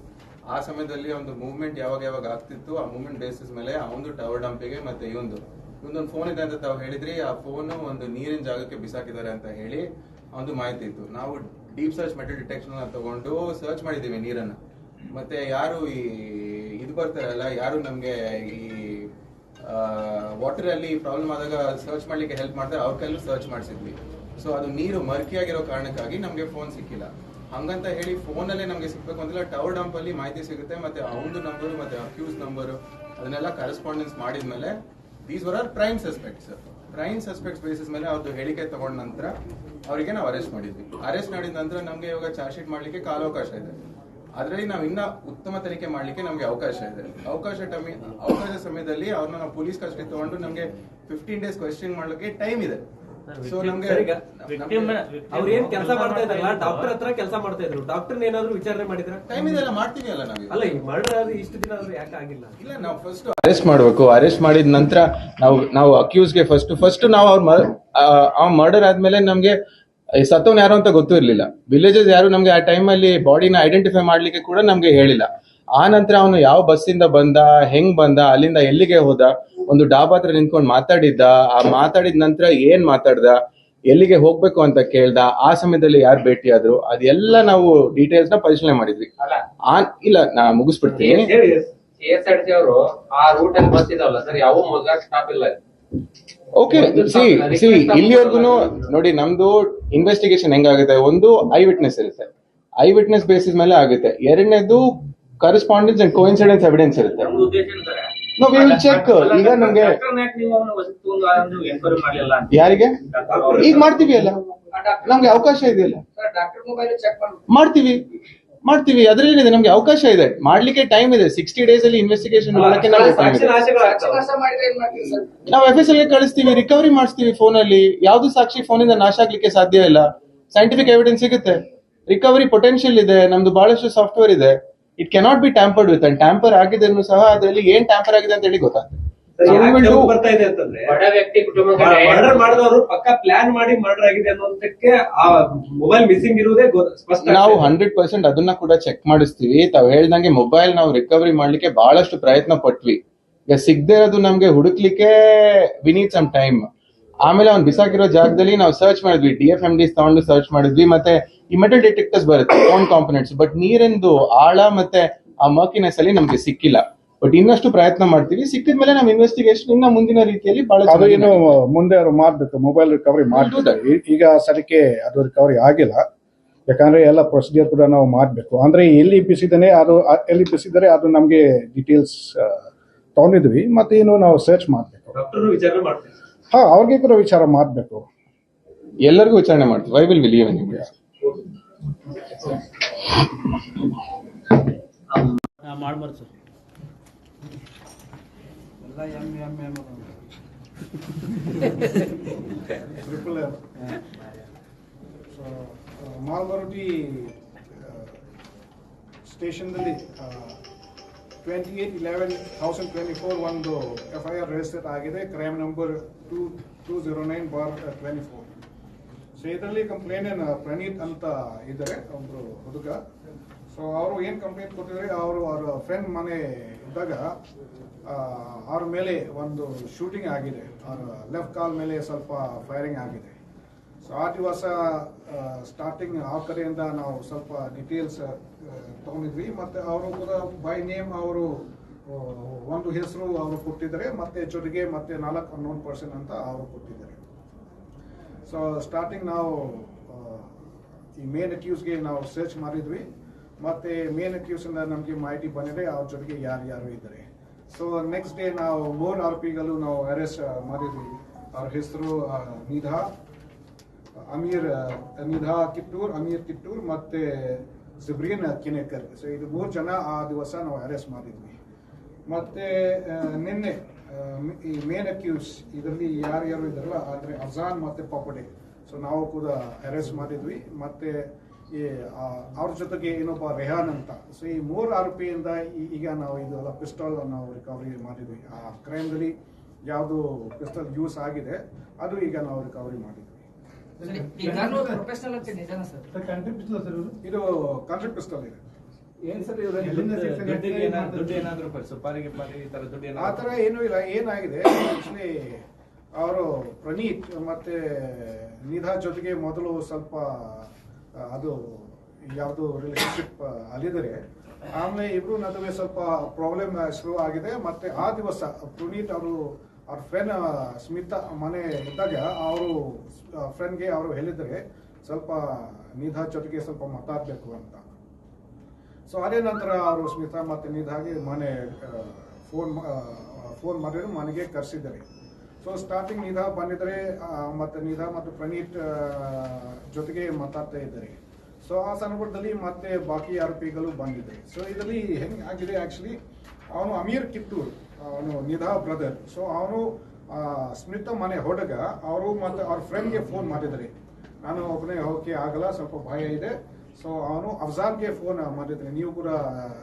ಆ ಸಮಯದಲ್ಲಿ ಒಂದು ಮೂವ್ಮೆಂಟ್ ಯಾವಾಗ ಯಾವಾಗ ಆಗ್ತಿತ್ತು ಆ ಮೂವ್ಮೆಂಟ್ ಬೇಸಿಸ್ ಮೇಲೆ ಅವನು ಟವರ್ ಡಂಪಿಗೆ ಮತ್ತೆ ಇವಂದು. ಇವೊಂದೊಂದು ಫೋನ್ ಇದೆ ಅಂತ ತಾವು ಹೇಳಿದ್ರಿ, ಆ ಫೋನ್ ಒಂದು ನೀರಿನ ಜಾಗಕ್ಕೆ ಬಿಸಾಕಿದ್ದಾರೆ ಅಂತ ಹೇಳಿ ಒಂದು ಮಾಹಿತಿ ಇತ್ತು. ನಾವು ಡೀಪ್ ಸರ್ಚ್ ಮೆಟಲ್ ಡಿಟೆಕ್ಷನ್ ತಗೊಂಡು ಸರ್ಚ್ ಮಾಡಿದ್ದೀವಿ ನೀರನ್ನ. ಮತ್ತೆ ಯಾರು ಈ ಇದು ಬರ್ತಾರಲ್ಲ, ಯಾರು ನಮ್ಗೆ ಈ ವಾಟರ್ ಅಲ್ಲಿ ಪ್ರಾಬ್ಲಮ್ ಆದಾಗ ಸರ್ಚ್ ಮಾಡ್ಲಿಕ್ಕೆ ಹೆಲ್ಪ್ ಮಾಡ್ತಾರೆ, ಅವ್ರ ಕೈಲೂ ಸರ್ಚ್ ಮಾಡಿಸಿದ್ವಿ. ಸೊ ಅದು ನೀರು ಮರ್ಕಿಯಾಗಿರೋ ಕಾರಣಕ್ಕಾಗಿ ನಮ್ಗೆ ಫೋನ್ ಸಿಕ್ಕಿಲ್ಲ. ಹಂಗಂತ ಹೇಳಿ ಫೋನ್ ಅಲ್ಲೇ ನಮ್ಗೆ ಸಿಗ್ಬೇಕು ಅಂತಿಲ್ಲ ಟವರ್ ಡಂಪ್ ಅಲ್ಲಿ ಮಾಹಿತಿ ಸಿಗುತ್ತೆ, ಮತ್ತೆ ಅವನದು ನಂಬರ್ ಮತ್ತೆ ಅಕ್ಯೂಸ್ ನಂಬರ್ ಅದನ್ನೆಲ್ಲ ಕರೆಸ್ಪಾಂಡೆನ್ಸ್ ಮಾಡಿದ್ಮೇಲೆ these were are prime suspects prime suspects basis ಮೇಲೆ ಅವ್ರದ್ದು ಹೇಳಿಕೆ ತಗೊಂಡ ನಂತರ ಅವರಿಗೆ ನಾವು ಅರೆಸ್ಟ್ ಮಾಡಿದ್ವಿ. ಅರೆಸ್ಟ್ ಮಾಡಿದ ನಂತರ ನಮಗೆ ಇವಾಗ ಚಾರ್ಜ್ ಶೀಟ್ ಮಾಡಲಿಕ್ಕೆ ಕಾಲಾವಕಾಶ ಇದೆ. ಅದರಲ್ಲಿ ನಾವು ಇನ್ನ ಉತ್ತಮ ತನಿಖೆ ಮಾಡ್ಲಿಕ್ಕೆ ನಮಗೆ ಅವಕಾಶ ಇದೆ. ಅವಕಾಶ ಟಮಿ, ಅವಕಾಶ ಸಮಯದಲ್ಲಿ ಅವ್ರನ್ನ ನಾವು ಪೊಲೀಸ್ ಕಸ್ಟಡಿ ತಗೊಂಡು ನಮಗೆ ಫಿಫ್ಟೀನ್ ಡೇಸ್ ಕ್ವೆಶ್ಚನ್ ಮಾಡ್ಲಿಕ್ಕೆ ಟೈಮ್ ಇದೆ. ಸೊ ನಮ್ಗೆ ಅವ್ರು ಏನ್ ಕೆಲಸ ಮಾಡ್ತಾ ಇದ್ರಲ್ಲ ಡಾಕ್ಟರ್ ಹತ್ರ ಕೆಲಸ ಮಾಡ್ತಾ ಇದ್ರು. ಡಾಕ್ಟರ್ ಏನಾದ್ರು ವಿಚಾರಣೆ ಮಾಡಿದ್ರ? ಟೈಮ್ ಇದೆಲ್ಲ ಮಾಡ್ತೀವಿ ಅಲ್ಲ ನಾವು ಅಲ್ಲ ಈ ಮರ್ಡರ್ ಆದ್ರೆ ಇಷ್ಟು ದಿನ ಆದ್ರೂ ಯಾಕೆ ಆಗಿಲ್ಲ? ಇಲ್ಲ ನಾವು ಫಸ್ಟ್ ಅರೆಸ್ಟ್ ಮಾಡಬೇಕು. ಅರೆಸ್ಟ್ ಮಾಡಿದ ನಂತರ ನಾವು ನಾವು ಅಕ್ಯೂಸ್ಗೆ ಫಸ್ಟ್ ಫಸ್ಟ್ ನಾವು ಅವ್ರ ಆ ಮರ್ಡರ್ ಆದ್ಮೇಲೆ ನಮ್ಗೆ ಸತ್ತವನ್ ಯಾರು ಅಂತ ಗೊತ್ತು ಇರ್ಲಿಲ್ಲ ವಿಲೇಜಸ್ ಯಾರು ನಮ್ಗೆ ಆ ಟೈಮ್ ಅಲ್ಲಿ ಬಾಡಿನ ಐಡೆಂಟಿಫೈ ಮಾಡ್ಲಿಕ್ಕೆ ಕೂಡ ನಮ್ಗೆ ಹೇಳಿಲ್ಲ. ಆ ನಂತರ ಅವನು ಯಾವ ಬಸ್ಸಿಂದ ಬಂದ ಹೆಂಗ್ ಬಂದ ಅಲ್ಲಿಂದ ಎಲ್ಲಿಗೆ ಹೋದ ಒಂದು ಡಾಬಾ ಹತ್ರ ನಿಂತ್ಕೊಂಡು ಮಾತಾಡಿದ್ದ ಆ ಮಾತಾಡಿದ ನಂತರ ಏನ್ ಮಾತಾಡ್ದ ಎಲ್ಲಿಗೆ ಹೋಗ್ಬೇಕು ಅಂತ ಕೇಳ್ದ ಆ ಸಮಯದಲ್ಲಿ ಯಾರು ಭೇಟಿ ಆದ್ರು ಅದೆಲ್ಲ ನಾವು ಡೀಟೇಲ್ಸ್ನ ಪರಿಶೀಲನೆ ಮಾಡಿದ್ವಿ. ಆ ಇಲ್ಲ ನಾ ಮುಗಿಸ್ಬಿಡ್ತೀನಿ. ಕೆ ಎಸ್ ಆರ್ ಟಿ ಅವರು ಆ ರೂಟ್ ಅಲ್ಲಿ ಬಸ್ ಇದಾವಲ್ಲ ಸರ್ ಯಾವ ಮೊದಲ ಸ್ಟಾಪ್ ಇಲ್ಲ. ಓಕೆ ಸಿ ಸಿ ಇಲ್ಲಿವರೆಗೂ ನೋಡಿ ನಮ್ದು ಇನ್ವೆಸ್ಟಿಗೇಷನ್ ಹೆಂಗಾಗುತ್ತೆ? ಒಂದು ಐ ವಿಟ್ನೆಸ್ ಇರುತ್ತೆ. ಐ ವಿಟ್ನೆಸ್ ಬೇಸಿಸ್ ಮೇಲೆ ಆಗುತ್ತೆ. ಎರಡನೇದು ಕರೆಸ್ಪಾಂಡೆನ್ಸ್ ಅಂಡ್ ಕೋಇನ್ಸಿಡೆನ್ಸ್ ಎವಿಡೆನ್ಸ್ ಇರುತ್ತೆ. ನಮ್ದು ಉದ್ದೇಶ ಏನು ಸರ್ ನಾವು ವಿಲ್ ಚೆಕ್ ಈಗ ನಮ್ಗೆ ಡಾಕ್ಟರ್ನ ಯಾಕೆ ನೀವು ಅವನ ವಸತಿ ಒಂದು ಎನ್ಕ್ವೈರಿ ಮಾಡಲಿಲ್ಲ ಅಂತ. ಯಾರಿಗೆ? ಈಗ ಮಾಡ್ತೀವಿ ಅಲ್ಲ. ನಮ್ಗೆ ಅವಕಾಶ ಇದೆಯಲ್ಲ ಸರ್ ಡಾಕ್ಟರ್ ಮೊಬೈಲ್ ಚೆಕ್ ಮಾಡಿ ಮಾಡ್ತೀವಿ. ಮಾಡ್ತೀವಿ. ಅದ್ರಲ್ಲೇನಿದೆ ನಮ್ಗೆ ಅವಕಾಶ ಇದೆ. ಮಾಡ್ಲಿಕ್ಕೆ ಟೈಮ್ ಇದೆ. ಸಿಕ್ಸ್ಟಿ ಡೇಸ್ ಅಲ್ಲಿ ಇನ್ವೆಸ್ಟಿಗೇಷನ್ ಮಾಡಕ್ಕೆ ನಾವು ಎಫ್ ಎಸ್ ಎಲ್ ಕಳಿಸ್ತೀವಿ. ರಿಕವರಿ ಮಾಡಿಸ್ತೀವಿ ಫೋನ್ ಅಲ್ಲಿ. ಯಾವ್ದು ಸಾಕ್ಷಿ ಫೋನ್ ಇಂದ ನಾಶ ಆಗ್ಲಿಕ್ಕೆ ಸಾಧ್ಯ ಇಲ್ಲ. ಸೈಂಟಿಫಿಕ್ ಎವಿಡೆನ್ಸ್ ಸಿಗುತ್ತೆ. ರಿಕವರಿ ಪೊಟೆನ್ಶಿಯಲ್ ಇದೆ. ನಮ್ದು ಬಹಳಷ್ಟು ಸಾಫ್ಟ್ವೇರ್ ಇದೆ. It cannot be tampered with and tamper ಆಗಿದೆ ಸಹ ಅದರಲ್ಲಿ ಏನ್ ಟ್ಯಾಂಪರ್ ಆಗಿದೆ ಅಂತ ಹೇಳಿ ಗೊತ್ತಾಗ್ತದೆ. So we will do- ಬರ್ತಾ ಇದೆ ಅಂತಂದ್ರೆ ಬಡ ವ್ಯಕ್ತಿ ಕುಟುಂಬಕ್ಕೆ ಮರ್ಡರ್ ಮಾಡಿದವರು ಪಕ್ಕ ಪ್ಲಾನ್ ಮಾಡಿ ಮರ್ಡರ್ ಆಗಿದೆ ಅನ್ನೋದಕ್ಕೆ ಆ ಮೊಬೈಲ್ ಮಿಸ್ಸಿಂಗ್ ಇರುವುದೇ ಸ್ಪಷ್ಟ ನಾವು. ಹಂಡ್ರೆಡ್ ಪರ್ಸೆಂಟ್ ಅದನ್ನ ಕೂಡ ಚೆಕ್ ಮಾಡಿಸ್ತೀವಿ. ತಾವ್ ಹೇಳ್ದಂಗೆ ಮೊಬೈಲ್ ನಾವು ರಿಕವರಿ ಮಾಡ್ಲಿಕ್ಕೆ ಬಹಳಷ್ಟು ಪ್ರಯತ್ನ ಪಟ್ವಿ. ಈಗ ಸಿಗದೆ ಇರೋದು ನಮ್ಗೆ ಹುಡುಕ್ಲಿಕ್ಕೆ ವಿ ನೀಡ್ ಸಮ್ ಟೈಮ್ ಆಮೇಲೆ ಅವ್ನು ಬಿಸಾಕಿರೋ ಜಾಗದಲ್ಲಿ ನಾವು ಸರ್ಚ್ ಮಾಡಿದ್ವಿ. ಡಿ ಎಫ್ ಎಂ ಡಿಸ್ ತಗೊಂಡು ಸರ್ಚ್ ಮಾಡಿದ್ವಿ. ಮತ್ತೆ ಈ ಮೆಟಲ್ ಡಿಟೆಕ್ಟರ್ಸ್ ಬರುತ್ತೆ ಫೋನ್ ಕಾಂಪೊನೆಂಟ್ಸ್ ಬಟ್ ನೀರಿಂದು ಆಳ ಮತ್ತೆ ಆ ಮರ್ಕಿನೆಸ್ ಅಲ್ಲಿ ನಮ್ಗೆ ಸಿಕ್ಕಿಲ್ಲ. ಬಟ್ ಇನ್ನಷ್ಟು ಪ್ರಯತ್ನ ಮಾಡ್ತೀವಿ. ಸಿಕ್ಕಿದ್ಮೇಲೆ ನಮ್ಮ ಇನ್ವೆಸ್ಟಿಗೇಷನ್ ಇನ್ನ ಮುಂದಿನ ರೀತಿಯಲ್ಲಿ ಬಹಳ ಅದು ಏನು ಮುಂದೆ ಅವರು ಮಾಡ್ಬೇಕು. ಮೊಬೈಲ್ ರಿಕವರಿ ಮಾಡ್ಬೇಕು ಈಗ ಸದ್ಯಕ್ಕೆ ಅದು ರಿಕವರಿ ಆಗಿಲ್ಲ. ಯಾಕಂದ್ರೆ ಎಲ್ಲ ಪ್ರೊಸೀಜರ್ ಕೂಡ ನಾವು ಮಾಡಬೇಕು. ಅಂದ್ರೆ ಎಲ್ಲಿ ಬಿಸಿದಾನೆ ಅದು ಅ- ಎಲ್ಲಿ ಬಿಸಿದರೆ ಅದು ನಮಗೆ ಡೀಟೇಲ್ಸ್ ತಗೊಂಡಿದ್ವಿ. ಮತ್ತೆ ಏನು ನಾವು ಸರ್ಚ್ ಮಾಡಬೇಕು. ಡಾಕ್ಟರ್ ವಿಚಾರಣೆ ಮಾಡ್ತಾರೆ ಹಾ ಅವ್ರಿಗೆ ಕೂಡ ವಿಚಾರ ಮಾಡಬೇಕು. ಎಲ್ಲರಿಗೂ ವಿಚಾರಣೆ ಮಾಡ್ತೀವಿ. ಐ ವಿಲ್ ವಿಲಿಯವ್ ನಿಮಗೆ ಮಾಡ್ಬಾರ್ದು sir ಮಾಲ್ಮರುಟಿ ಸ್ಟೇಷನ್ದಲ್ಲಿ twenty eight eleven thousand twenty four ಒಂದು ಎಫ್ ಐ ಆರ್ ರಿಜಿಸ್ಟರ್ ಆಗಿದೆ. Crime number two two zero nine bar twenty four so ಇದರಲ್ಲಿ ಕಂಪ್ಲೇಂಟ್ ಪ್ರಣೀತ್ ಅಂತ ಇದ್ದಾರೆ ಒಬ್ರು ಹುಡುಗ. ಸೊ ಅವರು ಏನು ಕಂಪ್ಲೇಂಟ್ ಕೊಟ್ಟಿದ್ದಾರೆ ಅವರು ಅವರ ಫ್ರೆಂಡ್ ಮನೆ ಇದ್ದಾಗ ಅವ್ರ ಮೇಲೆ ಒಂದು ಶೂಟಿಂಗ್ ಆಗಿದೆ. ಅವ್ರ ಲೆಫ್ಟ್ ಕಾಲ್ ಮೇಲೆ ಸ್ವಲ್ಪ ಫೈರಿಂಗ್ ಆಗಿದೆ. ಸೊ ಆ ದಿವಸ ಸ್ಟಾರ್ಟಿಂಗ್ ಆ ಕಡೆಯಿಂದ ನಾವು ಸ್ವಲ್ಪ ಡಿಟೇಲ್ಸ್ ತಗೊಂಡಿದ್ವಿ. ಮತ್ತೆ ಅವರು ಕೂಡ ಬೈ ನೇಮ್ ಅವರು ಒಂದು ಹೆಸರು ಅವರು ಕೊಟ್ಟಿದ್ದಾರೆ. ಮತ್ತೆ ಜೊತೆಗೆ ಮತ್ತೆ ನಾಲ್ಕು ಹನ್ನೊಂದು ಪರ್ಸೆಂಟ್ ಅಂತ ಅವರು ಕೊಟ್ಟಿದ್ದಾರೆ. ಸೊ ಸ್ಟಾರ್ಟಿಂಗ್ ನಾವು ಈ ಮೇನ್ ಅಕ್ಯೂಸ್ಗೆ ನಾವು ಸರ್ಚ್ ಮಾಡಿದ್ವಿ. ಮತ್ತೆ ಮೇನ್ ಅಕ್ಯೂಸಿಂದ ನಮಗೆ ಮಾಹಿತಿ ಬಂದಿದೆ. ಅವ್ರ ಜೊತೆಗೆ ಯಾರು ಯಾರು ಇದ್ದಾರೆ. ಸೊ ನೆಕ್ಸ್ಟ್ ಡೇ ನಾವು ಮೂರು ಆರೋಪಿಗಳು ನಾವು ಅರೆಸ್ಟ್ ಮಾಡಿದ್ವಿ. ಅವ್ರ ಹೆಸರು ನಿಧಾ ಅಮೀರ್ ನಿಧಾ ಕಿತ್ತೂರ್, ಅಮೀರ್ ಕಿತ್ತೂರ್ ಮತ್ತೆ ಜುಬ್ರೀನ್ ಕಿನೇಕರ್ ಸೊ ಇದು ಮೂರು ಜನ ಆ ದಿವಸ ನಾವು ಅರೆಸ್ಟ್ ಮಾಡಿದ್ವಿ. ಮತ್ತೆ ನಿನ್ನೆ ಈ ಮೇನ್ ಅಕ್ಯೂಸ್ ಇದರಲ್ಲಿ ಯಾರ್ಯಾರು ಇದಾರಲ್ಲ ಅಂದ್ರೆ ಅಜಾನ್ ಮತ್ತೆ ಪಾಪಡೆ. ಸೊ ನಾವು ಕೂಡ ಅರೆಸ್ಟ್ ಮಾಡಿದ್ವಿ. ಮತ್ತೆ, ಈ ಅವ್ರ ಜೊತೆಗೆ ಏನೊಬ್ಬ ರೆಹಾನ್ ಅಂತ. ಸೊ ಈ ಮೂರು ಆರೋಪಿಯಿಂದ ಈಗ ನಾವು ಇದೆಲ್ಲ ಪಿಸ್ಟಲ್ ನಾವು ರಿಕವರಿ ಮಾಡಿದ್ವಿ. ಆ ಕ್ರೈಮ್ದಲ್ಲಿ ಯಾವುದು ಪಿಸ್ಟಲ್ ಯೂಸ್ ಆಗಿದೆ. ಅದು ಈಗ ನಾವು ರಿಕವರಿ ಮಾಡಿದ್ವಿ. ಇದು ಕಾನ್ಸೆಪ್ಟ್ ಪಿಸ್ಟಲ್ ಇದೆ. ಏನ್ ಸರ್ ದುಡ್ಡು ಏನಾದ್ರು ಸುಪಾರಿ ಗಿಪಾರಿ ಈ ತರ ದುಡ್ಡು ಆ ತರ ಏನೂ ಇಲ್ಲ ಏನಾಗಿದೆ? ಆಕ್ಚುಲಿ ಅವರು ಪ್ರಣೀತ್ ಮತ್ತೆ ನಿಧಾ ಜೊತೆಗೆ ಮೊದಲು ಸ್ವಲ್ಪ ಅದು ಯಾವುದು ರಿಲೇಶನ್ಶಿಪ್ ಅಲ್ಲಿದರೆ ಆಮೇಲೆ ಇಬ್ರು ನಡುವೆ ಸ್ವಲ್ಪ ಪ್ರಾಬ್ಲಮ್ ಶುರು ಆಗಿದೆ. ಮತ್ತೆ ಆ ದಿವಸ ಪುನೀತ್ ಅವರು ಅವ್ರ ಫ್ರೆಂಡ್ ಸ್ಮಿತಾ, ಮನೆ ಇದ್ದಾಗ ಅವರು ಫ್ರೆಂಡ್ಗೆ ಅವರು ಹೇಳಿದ್ದಾರೆ ಸ್ವಲ್ಪ ನಿಧಾ ಜೊತೆಗೆ ಸ್ವಲ್ಪ ಮಾತಾಡಬೇಕು ಅಂತ. ಸೊ ಅದೇ ನಂತರ ಅವರು ಸ್ಮಿತಾ ಮತ್ತು ನಿಧಾಗೆ ಮನೆ ಫೋನ್ ಫೋನ್ ಮಾಡಿದ್ರು, ಮನೆಗೆ ಕರೆಸಿದ್ದಾರೆ. ಸೊ ಸ್ಟಾರ್ಟಿಂಗ್ ನಿಧಾ ಬಂದಿದ್ದರೆ ಮತ್ತು ನಿಧಾ ಮತ್ತು ಪ್ರಣೀತ್ ಜೊತೆಗೆ ಮಾತಾಡ್ತಾ ಇದ್ದಾರೆ. ಸೊ ಆ ಸಂದರ್ಭದಲ್ಲಿ ಮತ್ತೆ ಬಾಕಿ ಆರೋಪಿಗಳು ಬಂದಿದ್ದಾರೆ. ಸೊ ಇದರಲ್ಲಿ ಹೆಂಗೆ ಆಗಿದೆ ಆ್ಯಕ್ಚುಲಿ ಅವನು ಅಮೀರ್ ಕಿತ್ತೂರ್. ಅವನು ನಿಧಾ ಬ್ರದರ್ ಸೊ ಅವನು ಸ್ಮಿತಾ ಮನೆ ಹೊಡಗ ಅವರು ಮತ್ತೆ ಅವ್ರ ಫ್ರೆಂಡ್ಗೆ ಫೋನ್ ಮಾಡಿದ್ದಾರೆ. ನಾನು ಒಬ್ಬನೇ ಹೋಗಕ್ಕೆ ಆಗಲ್ಲ, ಸ್ವಲ್ಪ ಭಯ ಇದೆ. ಸೊ ಅವನು ಅಫ್ಜಾನ್ಗೆ ಫೋನ್ ಮಾಡಿದ್ರೆ ನೀವು ಕೂಡ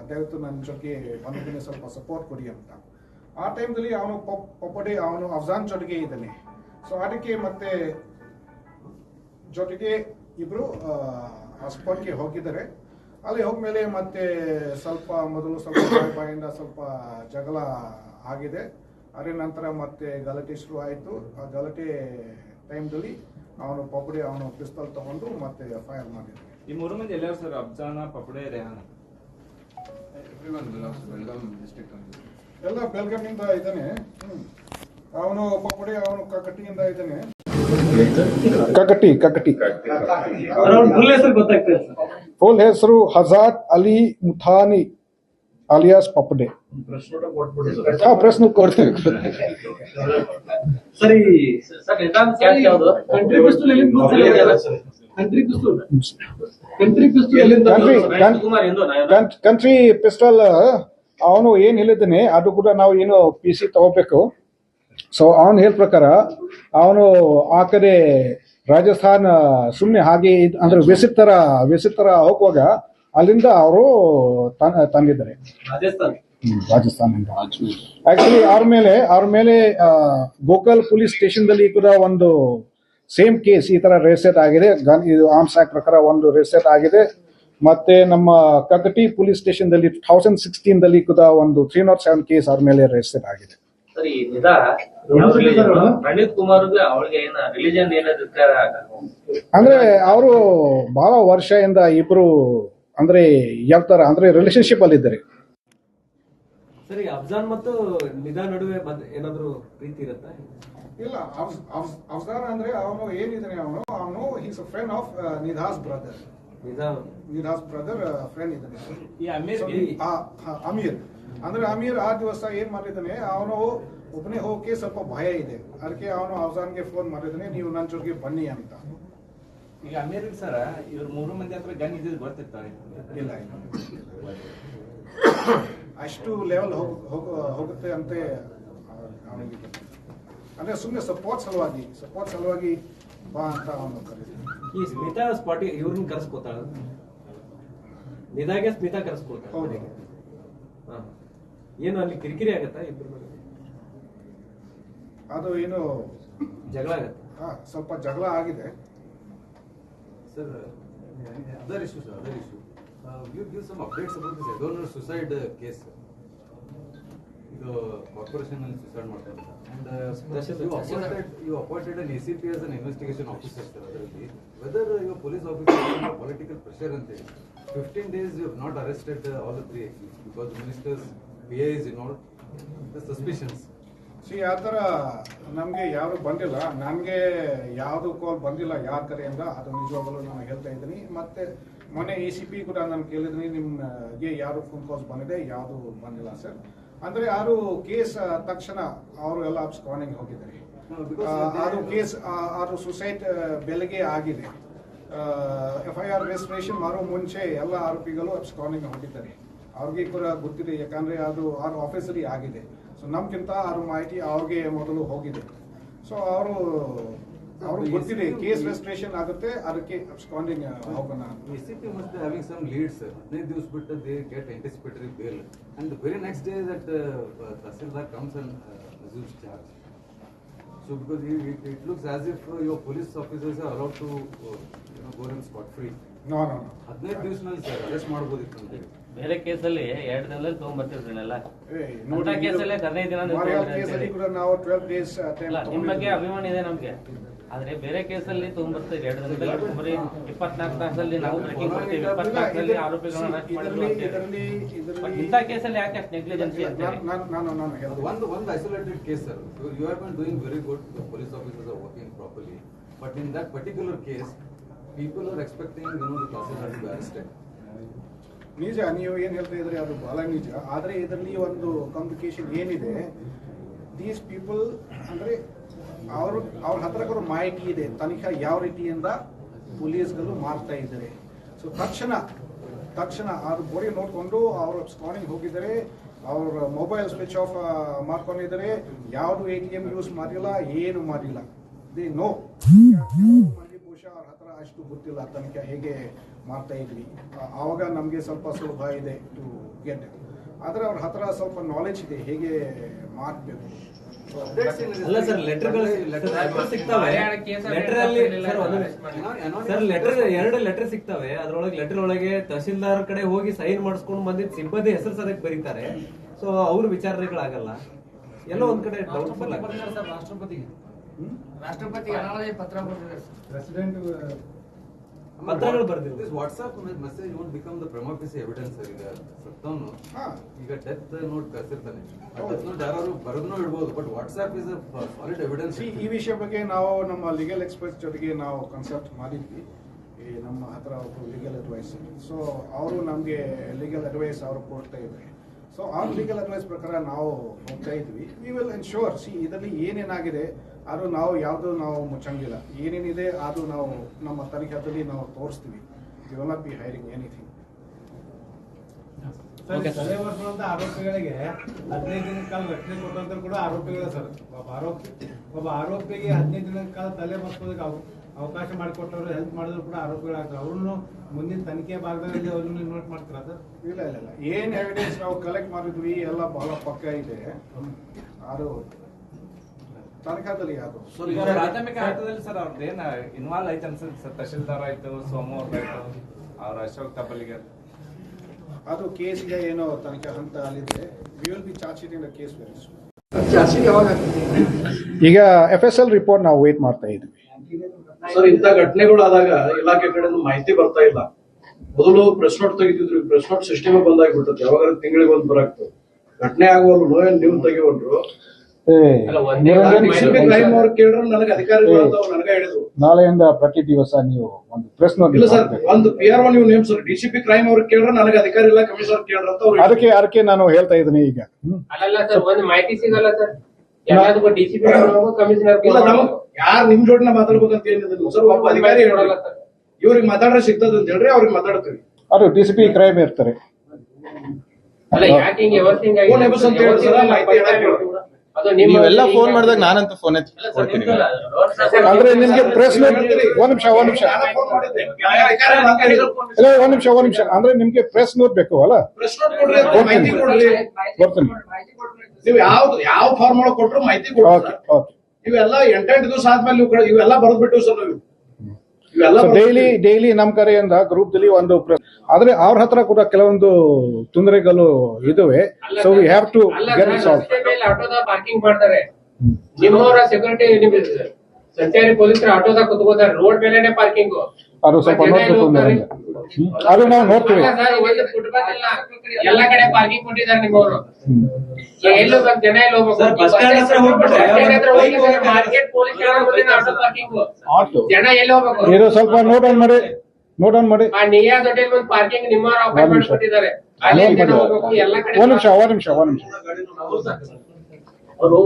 ದಯವಿಟ್ಟು ನನ್ನ ಜೊತೆಗೆ ಬಂದಿದ್ದೀನಿ, ಸ್ವಲ್ಪ ಸಪೋರ್ಟ್ ಕೊಡಿ ಅಂತ. ಆ ಟೈಮ್ದಲ್ಲಿ ಅವನು ಪಪ್ಪಡೆ, ಅವನು ಅಫ್ಜಾನ್ ಜೊತೆಗೆ ಇದ್ದಾನೆ. ಸೊ ಅದಕ್ಕೆ ಮತ್ತೆ ಜೊತೆಗೆ ಇಬ್ರು, ಆ ಸ್ಪಾಟ್ಗೆ ಹೋಗಿದ್ದಾರೆ. ಅಲ್ಲಿ ಹೋದ್ಮೇಲೆ ಮತ್ತೆ ಸ್ವಲ್ಪ ಮೊದಲು ಸ್ವಲ್ಪ ಬಾಯಿಂದ ಸ್ವಲ್ಪ ಜಗಳ ಆಗಿದೆ. ಅದರ ನಂತರ ಮತ್ತೆ ಗಲಾಟೆ ಶುರು ಆಯಿತು ಆ ಗಲಾಟೆ ಟೈಮ್ದಲ್ಲಿ ಅವನು ಪಪಡೆ ಅವನು ಪಿಸ್ತಲ್ ತಗೊಂಡು ಮತ್ತೆ ಫೈರ್ ಮಾಡಿದ್ದಾನೆ ಈ ಮೂರು ಮಂದಿ ಎಲ್ಲರೂ ಸರ್ ಅಫ್ಜಾನ ಪಪಡೆ ರೆಹಾನ? ಎಲ್ಲ ಬೆಲ್ಗಾಮಿಂದ ಇದ್ದಾನೆ. ಅವನು ಪಪಡಿ ಅವನು ಕಕಟಿಯಿಂದ ಇದ್ದಾನೆ. ಕಕಟಿ ಕಕಟಿ ಫುಲ್ ಹೆಸರು ಹಜಾತ್ ಅಲಿ ಮುಥಾನಿ. ಅಲಿಯಾಸ್ ಪಾಪಡೆ. ಹಾ ಪ್ರಶ್ನೆ ಕೊಡ್ತೀವಿ. ಸರಿ ಸರ್ ನಿಧಾನ ಕ್ಯಾಶ್ ಯಾವುದು? ಕಂಟ್ರಿ ಪಿಸ್ತೂಲ್ ಎಲ್ಲಿಂದ ಕಂಟ್ರಿ ಪಿಸ್ತೂಲ್ ಕಂಟ್ರಿ ಪಿಸ್ತೂಲ್ ಎಲ್ಲಿಂದ Country- ಕುಮಾರ್ ಎಂದು ಕಂಟ್ರಿ ಪಿಸ್ಟಲ್ ಅವನು ಏನ್ ಹೇಳಿದ್ದಾನೆ ಅದು ಕೂಡ ನಾವು ಏನು ಪಿ ಸಿ ತಗೋಬೇಕು. ಸೊ ಅವನು ಹೇಳ ಪ್ರಕಾರ ಅವನು ಆ ಕಡೆ ರಾಜಸ್ಥಾನ ಸುಮ್ಮನೆ ಹಾಗೆ ಇದ್- ಅಂದ್ರೆ ತರ ತರ ಹೋಗುವಾಗ ಅಲ್ಲಿಂದ ಅವರು ತಂದಿದ್ದಾರೆ ರಾಜಸ್ಥಾನ್. ರಾಜಸ್ಥಾನದಿಂದ. ಆಕ್ಚುಲಿ ಅವ್ರ ಮೇಲೆ ಅವ್ರ ಮೇಲೆ ಗೋಕಲ್ ಪೊಲೀಸ್ ಸ್ಟೇಷನ್ ದಲ್ಲಿ ಕೂಡ ಒಂದು ಸೇಮ್ ಕೇಸ್ ಈ ತರ ರೇಸೆಟ್ ಆಗಿದೆ. ಗನ್ ಇದು ಆರ್ಮ್ಸ್ ಆಕ್ಟ್ ಪ್ರಕಾರ ಒಂದು ರೇಸೆಟ್ ಆಗಿದೆ. ಮತ್ತೆ ನಮ್ಮ ಕಕಟಿ ಪೊಲೀಸ್ ಸ್ಟೇಷನ್ ದಲ್ಲಿ ಥೌಸಂಡ್ ಸಿಕ್ಸ್ಟೀನ್ ದಲ್ಲಿ ಕೂಡ ಒಂದು ತ್ರೀ ನಾಟ್ ಸೆವೆನ್ ಕೇಸ್ ಅವ್ರ ಮೇಲೆ ರೇಸೆಟ್ ಆಗಿದೆ. ಅಂದ್ರೆ ಅವರು ಬಹಳ ವರ್ಷದಿಂದ ಇಬ್ರು ಅಂದ್ರೆ ಯಾವ ತರ ಅಂದ್ರೆ ರಿಲೇಶನ್ಶಿಪ್ ಅಲ್ಲಿ ಇದ್ದಾರೆ. ಸರಿ ಅಫ್ಜಾನ್ ಮತ್ತು ನಿಧಾ ನಡುವೆ ಏನಾದರೂ ಏನಾದ್ರು ಪ್ರೀತಿ ಇರುತ್ತಾ? ಇಲ್ಲ ಅಫ್ಜಾನ್ ಅಂದ್ರೆ ಅವನು ಏನಿದ್ದಾನೆ ಅವನು ಅವನು is friend of Nidha's brother Nidha Nidha's brother friend ಇದ್ದಾನೆ. ಆ, ಆ, ಅಮೀರ್. ಅಂದ್ರೆ ಅಮೀರ್ ಆ ದಿವಸ ಏನ್ ಮಾಡಿದ್ದಾನೆ ಅವನು ಒಬ್ಬನೇ ಹೋಗಕ್ಕೆ ಸ್ವಲ್ಪ ಭಯ ಇದೆ. ಅದಕ್ಕೆ ಅವನು ಅಫ್ಜಾನ್ಗೆ ಫೋನ್ ಮಾಡಿದ್ದಾನೆ ನೀವು ನನ್ನ ಜೊತೆಗೆ ಬನ್ನಿ ಅಂತ. ಈಗ ಅಮೀರ್ಗೆ ಸರ ಇವ್ರ ಮೂರು ಮಂದಿ ಹತ್ರ ಗನ್ ಇದ್ದಿದ್ದು ಗೊತ್ತಿರ್ತಾರೆ. ಇಲ್ಲ. ಅಷ್ಟು ಲೆವೆಲ್ ಹೋಗುತ್ತೆ ಅಂತ ಅವನಿಗೆ. ಅಂದ್ರೆ ಸುಮ್ಮನೆ ಸಪೋರ್ಟ್ ಸಲುವಾಗಿ ಸಪೋರ್ಟ್ ಸಲುವಾಗಿ ಬಾ ಅಂತ ಅವನು ಈ ಸ್ಮಿತಾ ಸ್ಪಾಟಿ ಇವ್ರನ್ನ ಕರೆಸ್ಕೋತಾಳ? ನಿಧಾಗೆ ಸ್ಮಿತಾ ಕರೆಸ್ಕೋತಾಳ. ಹೌದು. ಹಾ. ಏನು ಅಲ್ಲಿ ಕಿರಿಕಿರಿ ಆಗತ್ತಾ ಇಬ್ಬರು ಅದು ಏನು ಜಗಳ ಆಗತ್ತೆ? ಹಾ, ಸ್ವಲ್ಪ ಜಗಳ ಆಗಿದೆ. Sir, other issue, sir, other issue. Uh, you give some updates about this Adorno suicide case. ಇದು ಕಾರ್ಪೊರೇಷನ್ ಅಲ್ಲಿ ಸುಸೈಡ್ ಮಾಡ್ತಾರೆ and you appointed you appointed an A C P as an investigation officer sir ಅದರಲ್ಲಿ whether your police officer political pressure ಅಂತ fifteen days you not arrested all the three because ministers P A is involve the suspicions C ಆ ಥರ ನಮಗೆ ಯಾರು ಬಂದಿಲ್ಲ. ನನಗೆ ಯಾವುದು ಕಾಲ್ ಬಂದಿಲ್ಲ ಯಾರ ಕಡೆಯಿಂದ ಅದು ನಿಜವಾಗಲೂ ನಾನು ಹೇಳ್ತಾ ಇದ್ದೀನಿ. ಮತ್ತೆ ಮೊನ್ನೆ ಎ ಸಿ ಪಿ ಕೂಡ ನಾನು ಕೇಳಿದ್ದೀನಿ ನಿಮ್ಗೆ ಯಾರು ಫೋನ್ ಕಾಲ್ಸ್ ಬಂದಿದೆ ಯಾವುದು ಬಂದಿಲ್ಲ ಸರ್ ಅಂದ್ರೆ ಯಾರು ಕೇಸ್ ತಕ್ಷಣ ಅವರು ಎಲ್ಲ ಸ್ಕಾನಿಂಗ್ ಹೋಗಿದ್ದಾರೆ. ಅದು ಕೇಸ್ ಅದು ಸುಸೈಡ್ ಬೆಳಗ್ಗೆ ಆಗಿದೆ. ಎಫ್ ಐ ಆರ್ ರಿಜಿಸ್ಟ್ರೇಷನ್ ಮಾಡೋ ಮುಂಚೆ ಎಲ್ಲ ಆರೋಪಿಗಳು ಅಪ್ಸ್ಕಾನಿಂಗ್ ಹೋಗಿದ್ದಾರೆ. ಅವ್ರಿಗೆ ಕೂಡ ಗೊತ್ತಿದೆ ಯಾಕಂದ್ರೆ ಅದು ಆರು ಆಫೀಸರಿ ಆಗಿದೆ. ಸೊ ನಮ್ಗಿಂತ ಅವ್ರ ಮಾಹಿತಿ ಅವ್ರಿಗೆ ಮೊದಲು ಹೋಗಿದೆ. ಸೊ ಅವರು ಅವರು ಗೊತ್ತಿದೆ ಕೇಸ್ ರಿಜಿಸ್ಟ್ರೇಷನ್ ಆಗುತ್ತೆ ಅದಕ್ಕೆ ಅಬ್ಸ್ಕಾಂಡಿಂಗ್ ಹೋಗೋಣ A C P must having some leads ಹದಿನೈದು ದಿವಸ ಬಿಟ್ಟು they get anticipatory bail and very next day that tahsildar comes and assumes charge so because it looks as if your police officers are allowed to go and spot free no no ಹದಿನೈದು ದಿವಸನಲ್ಲಿ sir arrest ಮಾಡ್ಬೋದಿತ್ತು ಅಂತ ಹೇಳಿ. ಬೇರೆ ಕೇಸಲ್ಲಿ ಎರಡು ದಿನದಲ್ಲಿ ತಗೊಂಡ್ಬರ್ತಿರ್ತೀನಲ್ಲ ಏ, ಅಂತ ಕೇಸಲ್ಲೇ ಹದಿನೈದು ದಿನ ನೀವು ತಗೊಂಡ್ರಿ ಕೇಸಲ್ಲಿ ಅಂತೇಳಿ. ಕೂಡ ನಾವು ಟ್ವೆಲ್ ಡೇಸ್ ಇಲ್ಲ ನಿಮ್ ಬಗ್ಗೆ ಅಭಿಮಾನ ಇದೆ ನಮ್ಗೆ. ಆದ್ರೆ ಬೇರೆ ಕೇಸಲ್ಲಿ ತಗೊಂಡ್ಬರ್ತೀವಿ ಎರಡು ದಿನದಲ್ಲಿ ಬರೀ ಇಪ್ಪತ್ನಾಲ್ಕು ತಾಸಲ್ಲಿ ನಾವು ಬ್ರೇಕಿಂಗ್ ಕೊಡ್ತೀವಿ. ಇಪ್ಪತ್ನಾಲ್ಕಲ್ಲಿ ಆರೋಪಿಗಳನ್ನ ಅರೆಸ್ಟ್ ಮಾಡಿದ್ರು ಇದರಲ್ಲಿ ಅಂತೇಳಿ. ಇದರಲ್ಲಿ ಬಟ್ ಇದರಲ್ಲಿ ಇಂಥ ಕೇಸಲ್ಲಿ ಯಾಕೆ ಅಷ್ಟು ನೆಗ್ಲಿಜೆನ್ಸಿ ಅಂತ ನಾನು ನಾನು ನಾನು ಅದು ಒಂದು ಒಂದು isolated case sir you have been doing very good police officers are working properly but in that particular case people are expecting you know the tahsildar to be arrested ನಿಜ, ನೀವು ಏನ್ ಹೇಳ್ತಾ ಇದ್ರಿ, ಅದು ಬಹಳ ನಿಜ. ಆದ್ರೆ ಇದರಲ್ಲಿ ಒಂದು ಕಾಂಪ್ಲಿಕೇಶನ್ ಏನಿದೆ ದೀಸ್ ಪೀಪಲ್ ಅಂದ್ರೆ ಅವರು, ಅವ್ರ ಹತ್ರ ಮಾಹಿತಿ ಇದೆ, ತನಿಖಾ ಯಾವ ರೀತಿಯಿಂದ ಪೊಲೀಸ್ಗಳು ಮಾಡ್ತಾ ಇದ್ದಾರೆ. ಸೊ ತಕ್ಷಣ ತಕ್ಷಣ ಅದು ಬೋರಿ ನೋಡಿಕೊಂಡು ಅವರು ಸ್ಕಾನಿಂಗ್ ಹೋಗಿದ್ದಾರೆ, ಅವ್ರ ಮೊಬೈಲ್ ಸ್ವಿಚ್ ಆಫ್ ಮಾಡ್ಕೊಂಡಿದ್ದಾರೆ. ಯಾವುದು ಎ ಟಿ ಎಂ ಯೂಸ್ ಮಾಡಿಲ್ಲ, ಏನು ಮಾಡಿಲ್ಲ. ದೇ ನೋ ಬಹುಶಃ ಅವ್ರ ಹತ್ರ ಅಷ್ಟು ಗೊತ್ತಿಲ್ಲ, ತನಿಖೆ ಹೇಗೆ ಮಾಡ್ತಾ ಇದ್ವಿ. ಆವಾಗ ನಮಗೆ ಸ್ವಲ್ಪ ಸುಲಭ ಇದೆ ಟು ಗೆಟ್ ಆದ್ರೆ ಅವ್ರ ಹತ್ರ ಸ್ವಲ್ಪ ನಾಲೆಜ್ ಇದೆ ಹೇಗೆ ಮಾಡಬೇಕು. ಅಲ್ಲ ಸರ್? ಲೆಟರ್ಗಳು ಸಿಗ್ತವೆ. ಲೆಟರ್ ಅಲ್ಲಿ ಸರ್ ಸರ್ ಲೆಟರ್ ಎರಡು ಲೆಟರ್ ಸಿಗ್ತಾವೆ. ಅದ್ರೊಳಗೆ ಲೆಟರ್ ಒಳಗೆ ತಹಸೀಲ್ದಾರ್ ಕಡೆ ಹೋಗಿ ಸೈನ್ ಮಾಡಿಸ್ಕೊಂಡು ಬಂದಿದ್ದ ಸಿಬ್ಬಂದಿ ಹೆಸರು ಸದಕ್ಕೆ ಬರೀತಾರೆ. ಸೊ ಅವ್ರ ವಿಚಾರಣೆಗಳಾಗಲ್ಲ ಎಲ್ಲೋ ಒಂದ್ ಕಡೆ ಡೌಟ್ಫುಲ್ ರಾಷ್ಟ್ರಪತಿ ಅನಾಲಯ ಪತ್ರ ಪ್ರೆಸಿಡೆಂಟ್ ಪತ್ರಗಳು ಬರ್ದಿಲ್ಲ. This WhatsApp message won't become the prima facie evidence ಈಗ ಸತ್ತವನು. ಈಗ ಡೆತ್ ನೋಟ್ ಕಳ್ಸಿರ್ತಾನೆ. ಡೆತ್ ನೋಟ್ ಯಾರು ಬರೆದ್ನೂ ಇಡ್ಬೋದು but WhatsApp is solid evidence ಈ ಈ ವಿಷಯ ಬಗ್ಗೆ ನಾವು ನಮ್ಮ ಲೀಗಲ್ ಎಕ್ಸ್ಪರ್ಟ್ ಜೊತೆಗೆ ನಾವು ಕನ್ಸಲ್ಟ್ ಮಾಡಿದ್ವಿ. ಈ ನಮ್ಮ ಹತ್ರ ಒಬ್ಬರು ಲೀಗಲ್ ಅಡ್ವೈಸ್ ಸೊ ಅವರು ನಮಗೆ ಲೀಗಲ್ ಅಡ್ವೈಸ್ ಅವರು ಕೊಡ್ತಾ ಇದ್ದಾರೆ. ಸೊ ಆ ಲೀಗಲ್ ಅಡ್ವೈಸ್ ಪ್ರಕಾರ ನಾವು ಹೋಗ್ತಾ ಇದ್ವಿ. ವಿ ವಿಲ್ ಎನ್ಶೋರ್ ಸಿ ಇದರಲ್ಲಿ ಏನೇನಾಗಿದೆ? ಅದು ನಾವು ಯಾವುದು ನಾವು ಮುಚ್ಚಂಗಿಲ್ಲ. ಏನೇನಿದೆ ಅದು ನಾವು ನಮ್ಮ ತನಿಖೆಯಲ್ಲಿ ನಾವು ತೋರಿಸ್ತೀವಿ. Will be hiring anything sir ತಲೆ ಬರ್ಸುವಂತ ಆರೋಪಿಗಳಿಗೆ ಹದಿನೈದು ದಿನ ಕಾಲ ರಕ್ಷಣೆ ಕೊಟ್ಟಂತ ಕೂಡ ಆರೋಪಿಗಳೇ ಸರ್. ಒಬ್ಬ ಆರೋಪಿ ಒಬ್ಬ ಆರೋಪಿಗೆ ಹದಿನೈದು ದಿನ ಕಾಲ ತಲೆ ಬರ್ಸೋದಕ್ಕೆ ಅವ ಅವಕಾಶ ಮಾಡಿಕೊಟ್ಟವ್ರು ಹೆಲ್ಪ್ ಮಾಡಿದ್ರು ಕೂಡ ಆರೋಪಿಗಳಾಗ್ತಾರೆ. ಅವ್ರನ್ನು ಮುಂದಿನ ತನಿಖೆ ಭಾಗದಲ್ಲಿ ಅವ್ರನ್ನ ನೋಟ್ ಮಾಡ್ತಾರ ಸರ್? ಇಲ್ಲ ಇಲ್ಲ ಇಲ್ಲ. ಏನು ಎವಿಡೆನ್ಸ್ ನಾವು ಕಲೆಕ್ಟ್ ಮಾಡಿದ್ವಿ ಎಲ್ಲ ಬಹಳ ಪಕ್ಕ ಇದೆ. ಅದು ತನಿಖಾದಲ್ಲಿ ಅದು ಈಗ ಪ್ರಾಥಮಿಕ ಹಂತದಲ್ಲಿ ಸರ್ ಅವ್ರದ್ದೇನ ಏನ ಇನ್ವಾಲ್ವ್ ಆಯ್ತು ಅನ್ಸುತ್ತೆ ಸರ್? ತಹಶೀಲ್ದಾರ್ ಆಯ್ತು ಸೋಮು ಅವ್ರದ್ದು ಆಯ್ತು ಅವ್ರ ಅಶೋಕ್ ತಬ್ಬಲಿಗೆ. ಅದು ಕೇಸ್ ಈಗ ಏನೋ ತನಿಖೆ ಹಂತ ಅಲ್ಲಿದೆ. We will be charge sheet in case very ಯಾವಾಗ ಈಗ ಎಫ್ ಎಸ್ ಎಲ್ ರಿಪೋರ್ಟ್ ನಾವು ವೇಟ್ ಮಾಡ್ತಾ ಇದ್ವಿ. ಸರ್ ಇಂಥ ಘಟನೆಗಳಾದಾಗ ಇಲಾಖೆ ಕಡೆಯಿಂದ ಮಾಹಿತಿ ಬರ್ತಾ ಇಲ್ಲ. ಮೊದಲು ಪ್ರೆಸ್ ನೋಟ್ ತೆಗಿತಿದ್ರು. ಪ್ರೆಸ್ ನೋಟ್ ಸಿಸ್ಟಮ್ ಬಂದಾಗ್ಬಿಟ್ಟದೆ ಯಾವಾಗ ತಿಂಗಳಿಗೆ ಒಂದು ಬರಾಕ್ತು ಘಟನೆ ಆಗುವಲ್ಲ ನೋವೇನು ನೀವು ತೆಗಿವಲ್ರು. ಅಲ್ಲ, ಒಂದೇ ಡಿಸಿಪಿ ಕ್ರೈಮ್ ಅವ್ರು ಕೇಳಿದ್ರೆ ನನಗೆ ಅಧಿಕಾರಿಗಳು ಅಂತ ಅವ್ರು ನನಗೆ ಹೇಳಿದ್ರು. ನಾಳೆಯಿಂದ ಪ್ರತಿ ದಿವಸ ನೀವು ಒಂದು ಪ್ರೆಸ್ ಸರ್ ಒಂದು ಪಿ ಆರ್ ನೀವು ನೇಮ್ ಸರ್ ಡಿಸಿಪಿ ಕ್ರೈಮ್ ಅವ್ರಿಗೆ ಕೇಳಿದ್ರೆ ನನಗೆ ಅಧಿಕಾರಿ ಇಲ್ಲ ಕಮಿಷನರ್ ಕೇಳ್ರ ಅಂತ ಅವ್ರು ಅದಕ್ಕೆ ಅದಕ್ಕೆ ನಾನು ಹೇಳ್ತಾ ಇದ್ದೀನಿ ಈಗ. ಅಲ್ಲಲ್ಲ ಸರ್ ಒಂದು ಮಾಹಿತಿ ಸಿಗಲ್ಲ ಸರ್. ಯಾರು ನಿಮ್ ಜೋಡಿನ ಮಾತಾಡ್ಬೇಕಂತ ಏನಿಲ್ಲ ಸರ್? ಒಬ್ಬ ಅಧಿಕಾರಿ ಹೇಳಲ್ಲ ಇವ್ರಿಗೆ ಮಾತಾಡ್ರೆ ಸಿಗ್ತದ ಅಂತ ಹೇಳ್ರಿ ಅವ್ರಿಗೆ ಮಾತಾಡ್ತೀವಿ. ಅದು ಡಿಸಿಪಿ ಕ್ರೈಮ್ ಇರ್ತಾರೆ. ಅಲ್ಲ ಯಾಕೆ ಹಿಂಗೆ ವ್ಯವಸ್ಥೆ ಹಿಂಗೆ ಫೋನ್ ಅಂತ ಹೇಳಿ ಮಾಹಿತಿ ಹೇಳಕ್ ನೀವೆಲ್ಲ ಫೋನ್ ಮಾಡಿದಾಗ ನಾನಂತೂ ಫೋನ್ ಎತ್ತಿ ಕೊಡ್ತೀನಿ ಅಂದ್ರೆ ನಿಮ್ಗೆ ಪ್ರೆಸ್ ನೋಟ್ ಒಂದ್ ನಿಮಿಷ ಒಂದ್ ನಿಮಿಷ. ಇಲ್ಲ ಒಂದ್ ನಿಮಿಷ ಒಂದ್ ನಿಮಿಷ. ಅಂದ್ರೆ ನಿಮ್ಗೆ ಪ್ರೆಸ್ ನೋಟ್ ಬೇಕು ಅಲ್ಲ? ಬರ್ತೀನಿ ನೀವು ಯಾವ್ದು ಯಾವ ಫಾರ್ಮ್ ಒಳಗೆ ಕೊಟ್ರು ಮಾಹಿತಿ ಕೊಡ್ತೀವಿ ಇವೆಲ್ಲ ಎಂಟೆಂಟು ದಿವಸ ಆದ್ಮೇಲೆ ನೀವು ಇವೆಲ್ಲ ಬರೆದ್ಬಿಟ್ಟು ಸರ್ ನಾವು. ಡೈಲಿ ಡೈಲಿ ನಮ್ ಕರೆಯಿಂದ ಗ್ರೂಪ್ ದಲ್ಲಿ ಒಂದು ಆದ್ರೆ ಅವ್ರ ಹತ್ರ ಕೂಡ ಕೆಲವೊಂದು ತೊಂದರೆಗಳು ಇದುವೆ. So we have to get solve ಮಾಡ್ತಾರೆ. ಸಂಚಾರಿ ಪೊಲೀಸರು ಆಟೋದಾಗ ಕುತ್ಕೋತಾರೆ ರೋಡ್ ಮೇಲೆನೆ ಪಾರ್ಕಿಂಗ್ ಅದು ಸ್ವಲ್ಪ ಅದು ನಾವು ನೋಡ್ತೀವಿ. ಎಲ್ಲ ಕಡೆ ಪಾರ್ಕಿಂಗ್ ಕೊಟ್ಟಿದ್ದಾರೆ ನಿಮ್ಮವರು. ಎಲ್ಲಿ ಜನ ಎಲ್ಲಿ ಹೋಗ್ಬೇಕು. ಮಾರ್ಕೆಟ್ ಪೊಲೀಸ್ ಆಟೋ ಪಾರ್ಕಿಂಗ್ ಜನ ಎಲ್ಲಿ ಹೋಗ್ಬೇಕು. ಇದು ಸ್ವಲ್ಪ ನೋಟ್ ಆನ್ ಮಾಡಿ ನೋಟ್ ಆನ್ ಮಾಡಿ. ಆ ನಿಯಾ ಹೋಟೆಲ್ ಪಾರ್ಕಿಂಗ್ ನಿಮ್ಮವರ ಮಾಡಿಕೊಟ್ಟಿದ್ದಾರೆ. ಒಂದ್ ನಿಮಿಷ ಒಂದ್ ನಿಮಿಷ ಒಂದ್ ನಿಮಿಷ. ಅವರು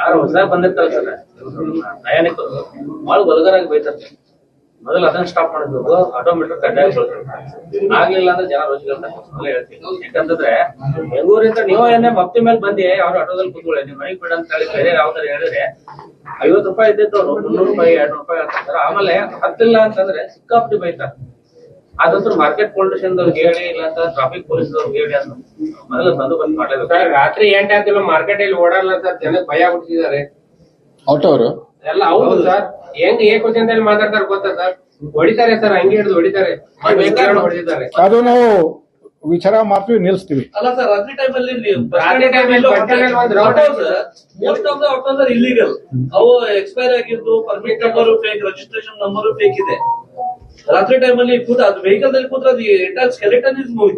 ಯಾರು ಹೊಸ ಬಂದಿರ್ತಾರೆ ಪ್ರಯಾಣಿಕರು ಬಹಳ ವಲ್ಗರಾಗಿ ಬೈತಾರೆ. ಮೊದಲು ಅದನ್ನ ಸ್ಟಾಪ್ ಮಾಡಬೇಕು ಆಟೋಮೆಟಿಕ್ ಕಡ್ಡಾಯ ಆಗ್ಲಿಲ್ಲ ಅಂದ್ರೆ ಜನ ರೋಜ್ಗಾರ ಹೇಳ್ತೀನಿ. ಯಾಕಂತಂದ್ರೆ ಬೆಂಗಳೂರಿಂದ ನೀವು ಏನೇ ಮಪ್ತಿ ಮೇಲೆ ಬಂದಿ ಅವ್ರು ಆಟೋದಲ್ಲಿ ಕೂತ್ಕೊಳ್ಳಿ. ನೀವು ಮನೆಗೆ ಬಿಡ ಅಂತ ಹೇಳಿ ಬೇರೆ ಯಾವ್ದಾರ ಹೇಳಿದ್ರೆ ಐವತ್ತು ರೂಪಾಯಿ ಇದ್ದಿದ್ದವ್ರು ಮುನ್ನೂರು ರೂಪಾಯಿ ಎರಡ್ ರೂಪಾಯಿ ಅಂತಂದ್ರೆ ಆಮೇಲೆ ಹತ್ತಿಲ್ಲ ಅಂತಂದ್ರೆ ಸಿಕ್ಕಾಪಟ್ಟಿ ಬೈತಾರೆ. ಅದಂತೂ ಮಾರ್ಕೆಟ್ ಪೊಲಿಟಿಷನ್ ಹೇಳಿ ಇಲ್ಲ ಅಂತ ಟ್ರಾಫಿಕ್ ಪೊಲೀಸ್ ಹೇಳಿ ಅಂತ. ಮೊದಲು ಬಂದೋಬಸ್ತ್ ಮಾಡಲೇಬೇಕು. ರಾತ್ರಿ ಎಂಟು ಆಗ್ತಿಲ್ಲ ಮಾರ್ಕೆಟ್ ಅಲ್ಲಿ ಓಡಾಡಲ್ಲ ಸರ್ ಜನಕ್ಕೆ ಭಯ ಆಗ್ಬಿಟ್ಟಿದ್ದಾರೆ. ಆಟೋ ಅವರು ಎಲ್ಲ ಹೌದು ಸರ್. ಹೆಂಗ್ ಏಕವಚನದಲ್ಲಿ ಮಾತಾಡ್ತಾರೆ ಗೊತ್ತಾ ಸರ್? ಹೊಡಿತಾರೆ ಸರ್ ಹಂಗೆ ಹಿಡಿದು ಹೊಡಿತಾರೆ. ಹೊಡಿತಾರೆ ಅದು ನಾವು ವಿಚಾರ ಮಾಡ್ತೀವಿ ನಿಲ್ಸ್ತೀವಿ ಅಲ್ಲ ಸರ್ ರಾತ್ರಿ ಟೈಮಲ್ಲಿ ರಾತ್ರಿ ಟೈಮ್ ಅಲ್ಲಿ ಔಟ್ ಒಂದು round most of the illegal ಅವು ಎಕ್ಸ್ಪೈರ್ ಆಗಿದ್ದು permit number fake registration number fake ಇದೆ. ರಾತ್ರಿ ಟೈಮಲ್ಲಿ ಕೂತ ಅದು ವೆಹಿಕಲ್ ದಲ್ಲಿ ಕೂತ್ರೆ ಅದು ಎಂಟರ್ ಸ್ಕೆಲೆಟನ್ ಇಸ್ ಮೂವಿ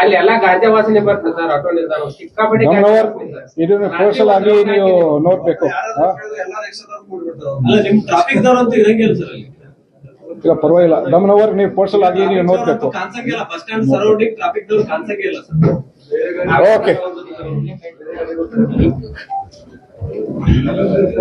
ಅಲ್ಲಿ ಎಲ್ಲಾ ಗಾಂಜಾ ವಾಸನೆ ಬರ್ತದೆ ಸರ್ ಆಟೋ ನಿಲ್ದಾಣ ಸಿಕ್ಕಾಪಟ್ಟೆ. ಇದನ್ನ ಪೋರ್ಸಲ್ ಆಗಿ ನೀವು ನೋಡ್ಬೇಕು? ಅಲ್ಲ ನಿಮ್ ಟ್ರಾಫಿಕ್ ದವ್ರು ಅಂತ ಇರಂಗಿಲ್ಲ ಸರ್ ಅಲ್ಲಿ? ಇಲ್ಲ ಪರವಾಗಿಲ್ಲ. ನಮ್ಮನವ್ರಿಗೆ ನೀವು ಪೋರ್ಸಲ್ ಆಗಿ ನೀವು ನೋಡ್ಬೇಕು. ಕಾಣಿಸಂಗಿಲ್ಲ ಬಸ್ ಸ್ಟ್ಯಾಂಡ್ ಸರೌಂಡಿಂಗ್ ಟ್ರಾಫಿಕ್ ದವ್ರು ಸರ್. ಓಕೆ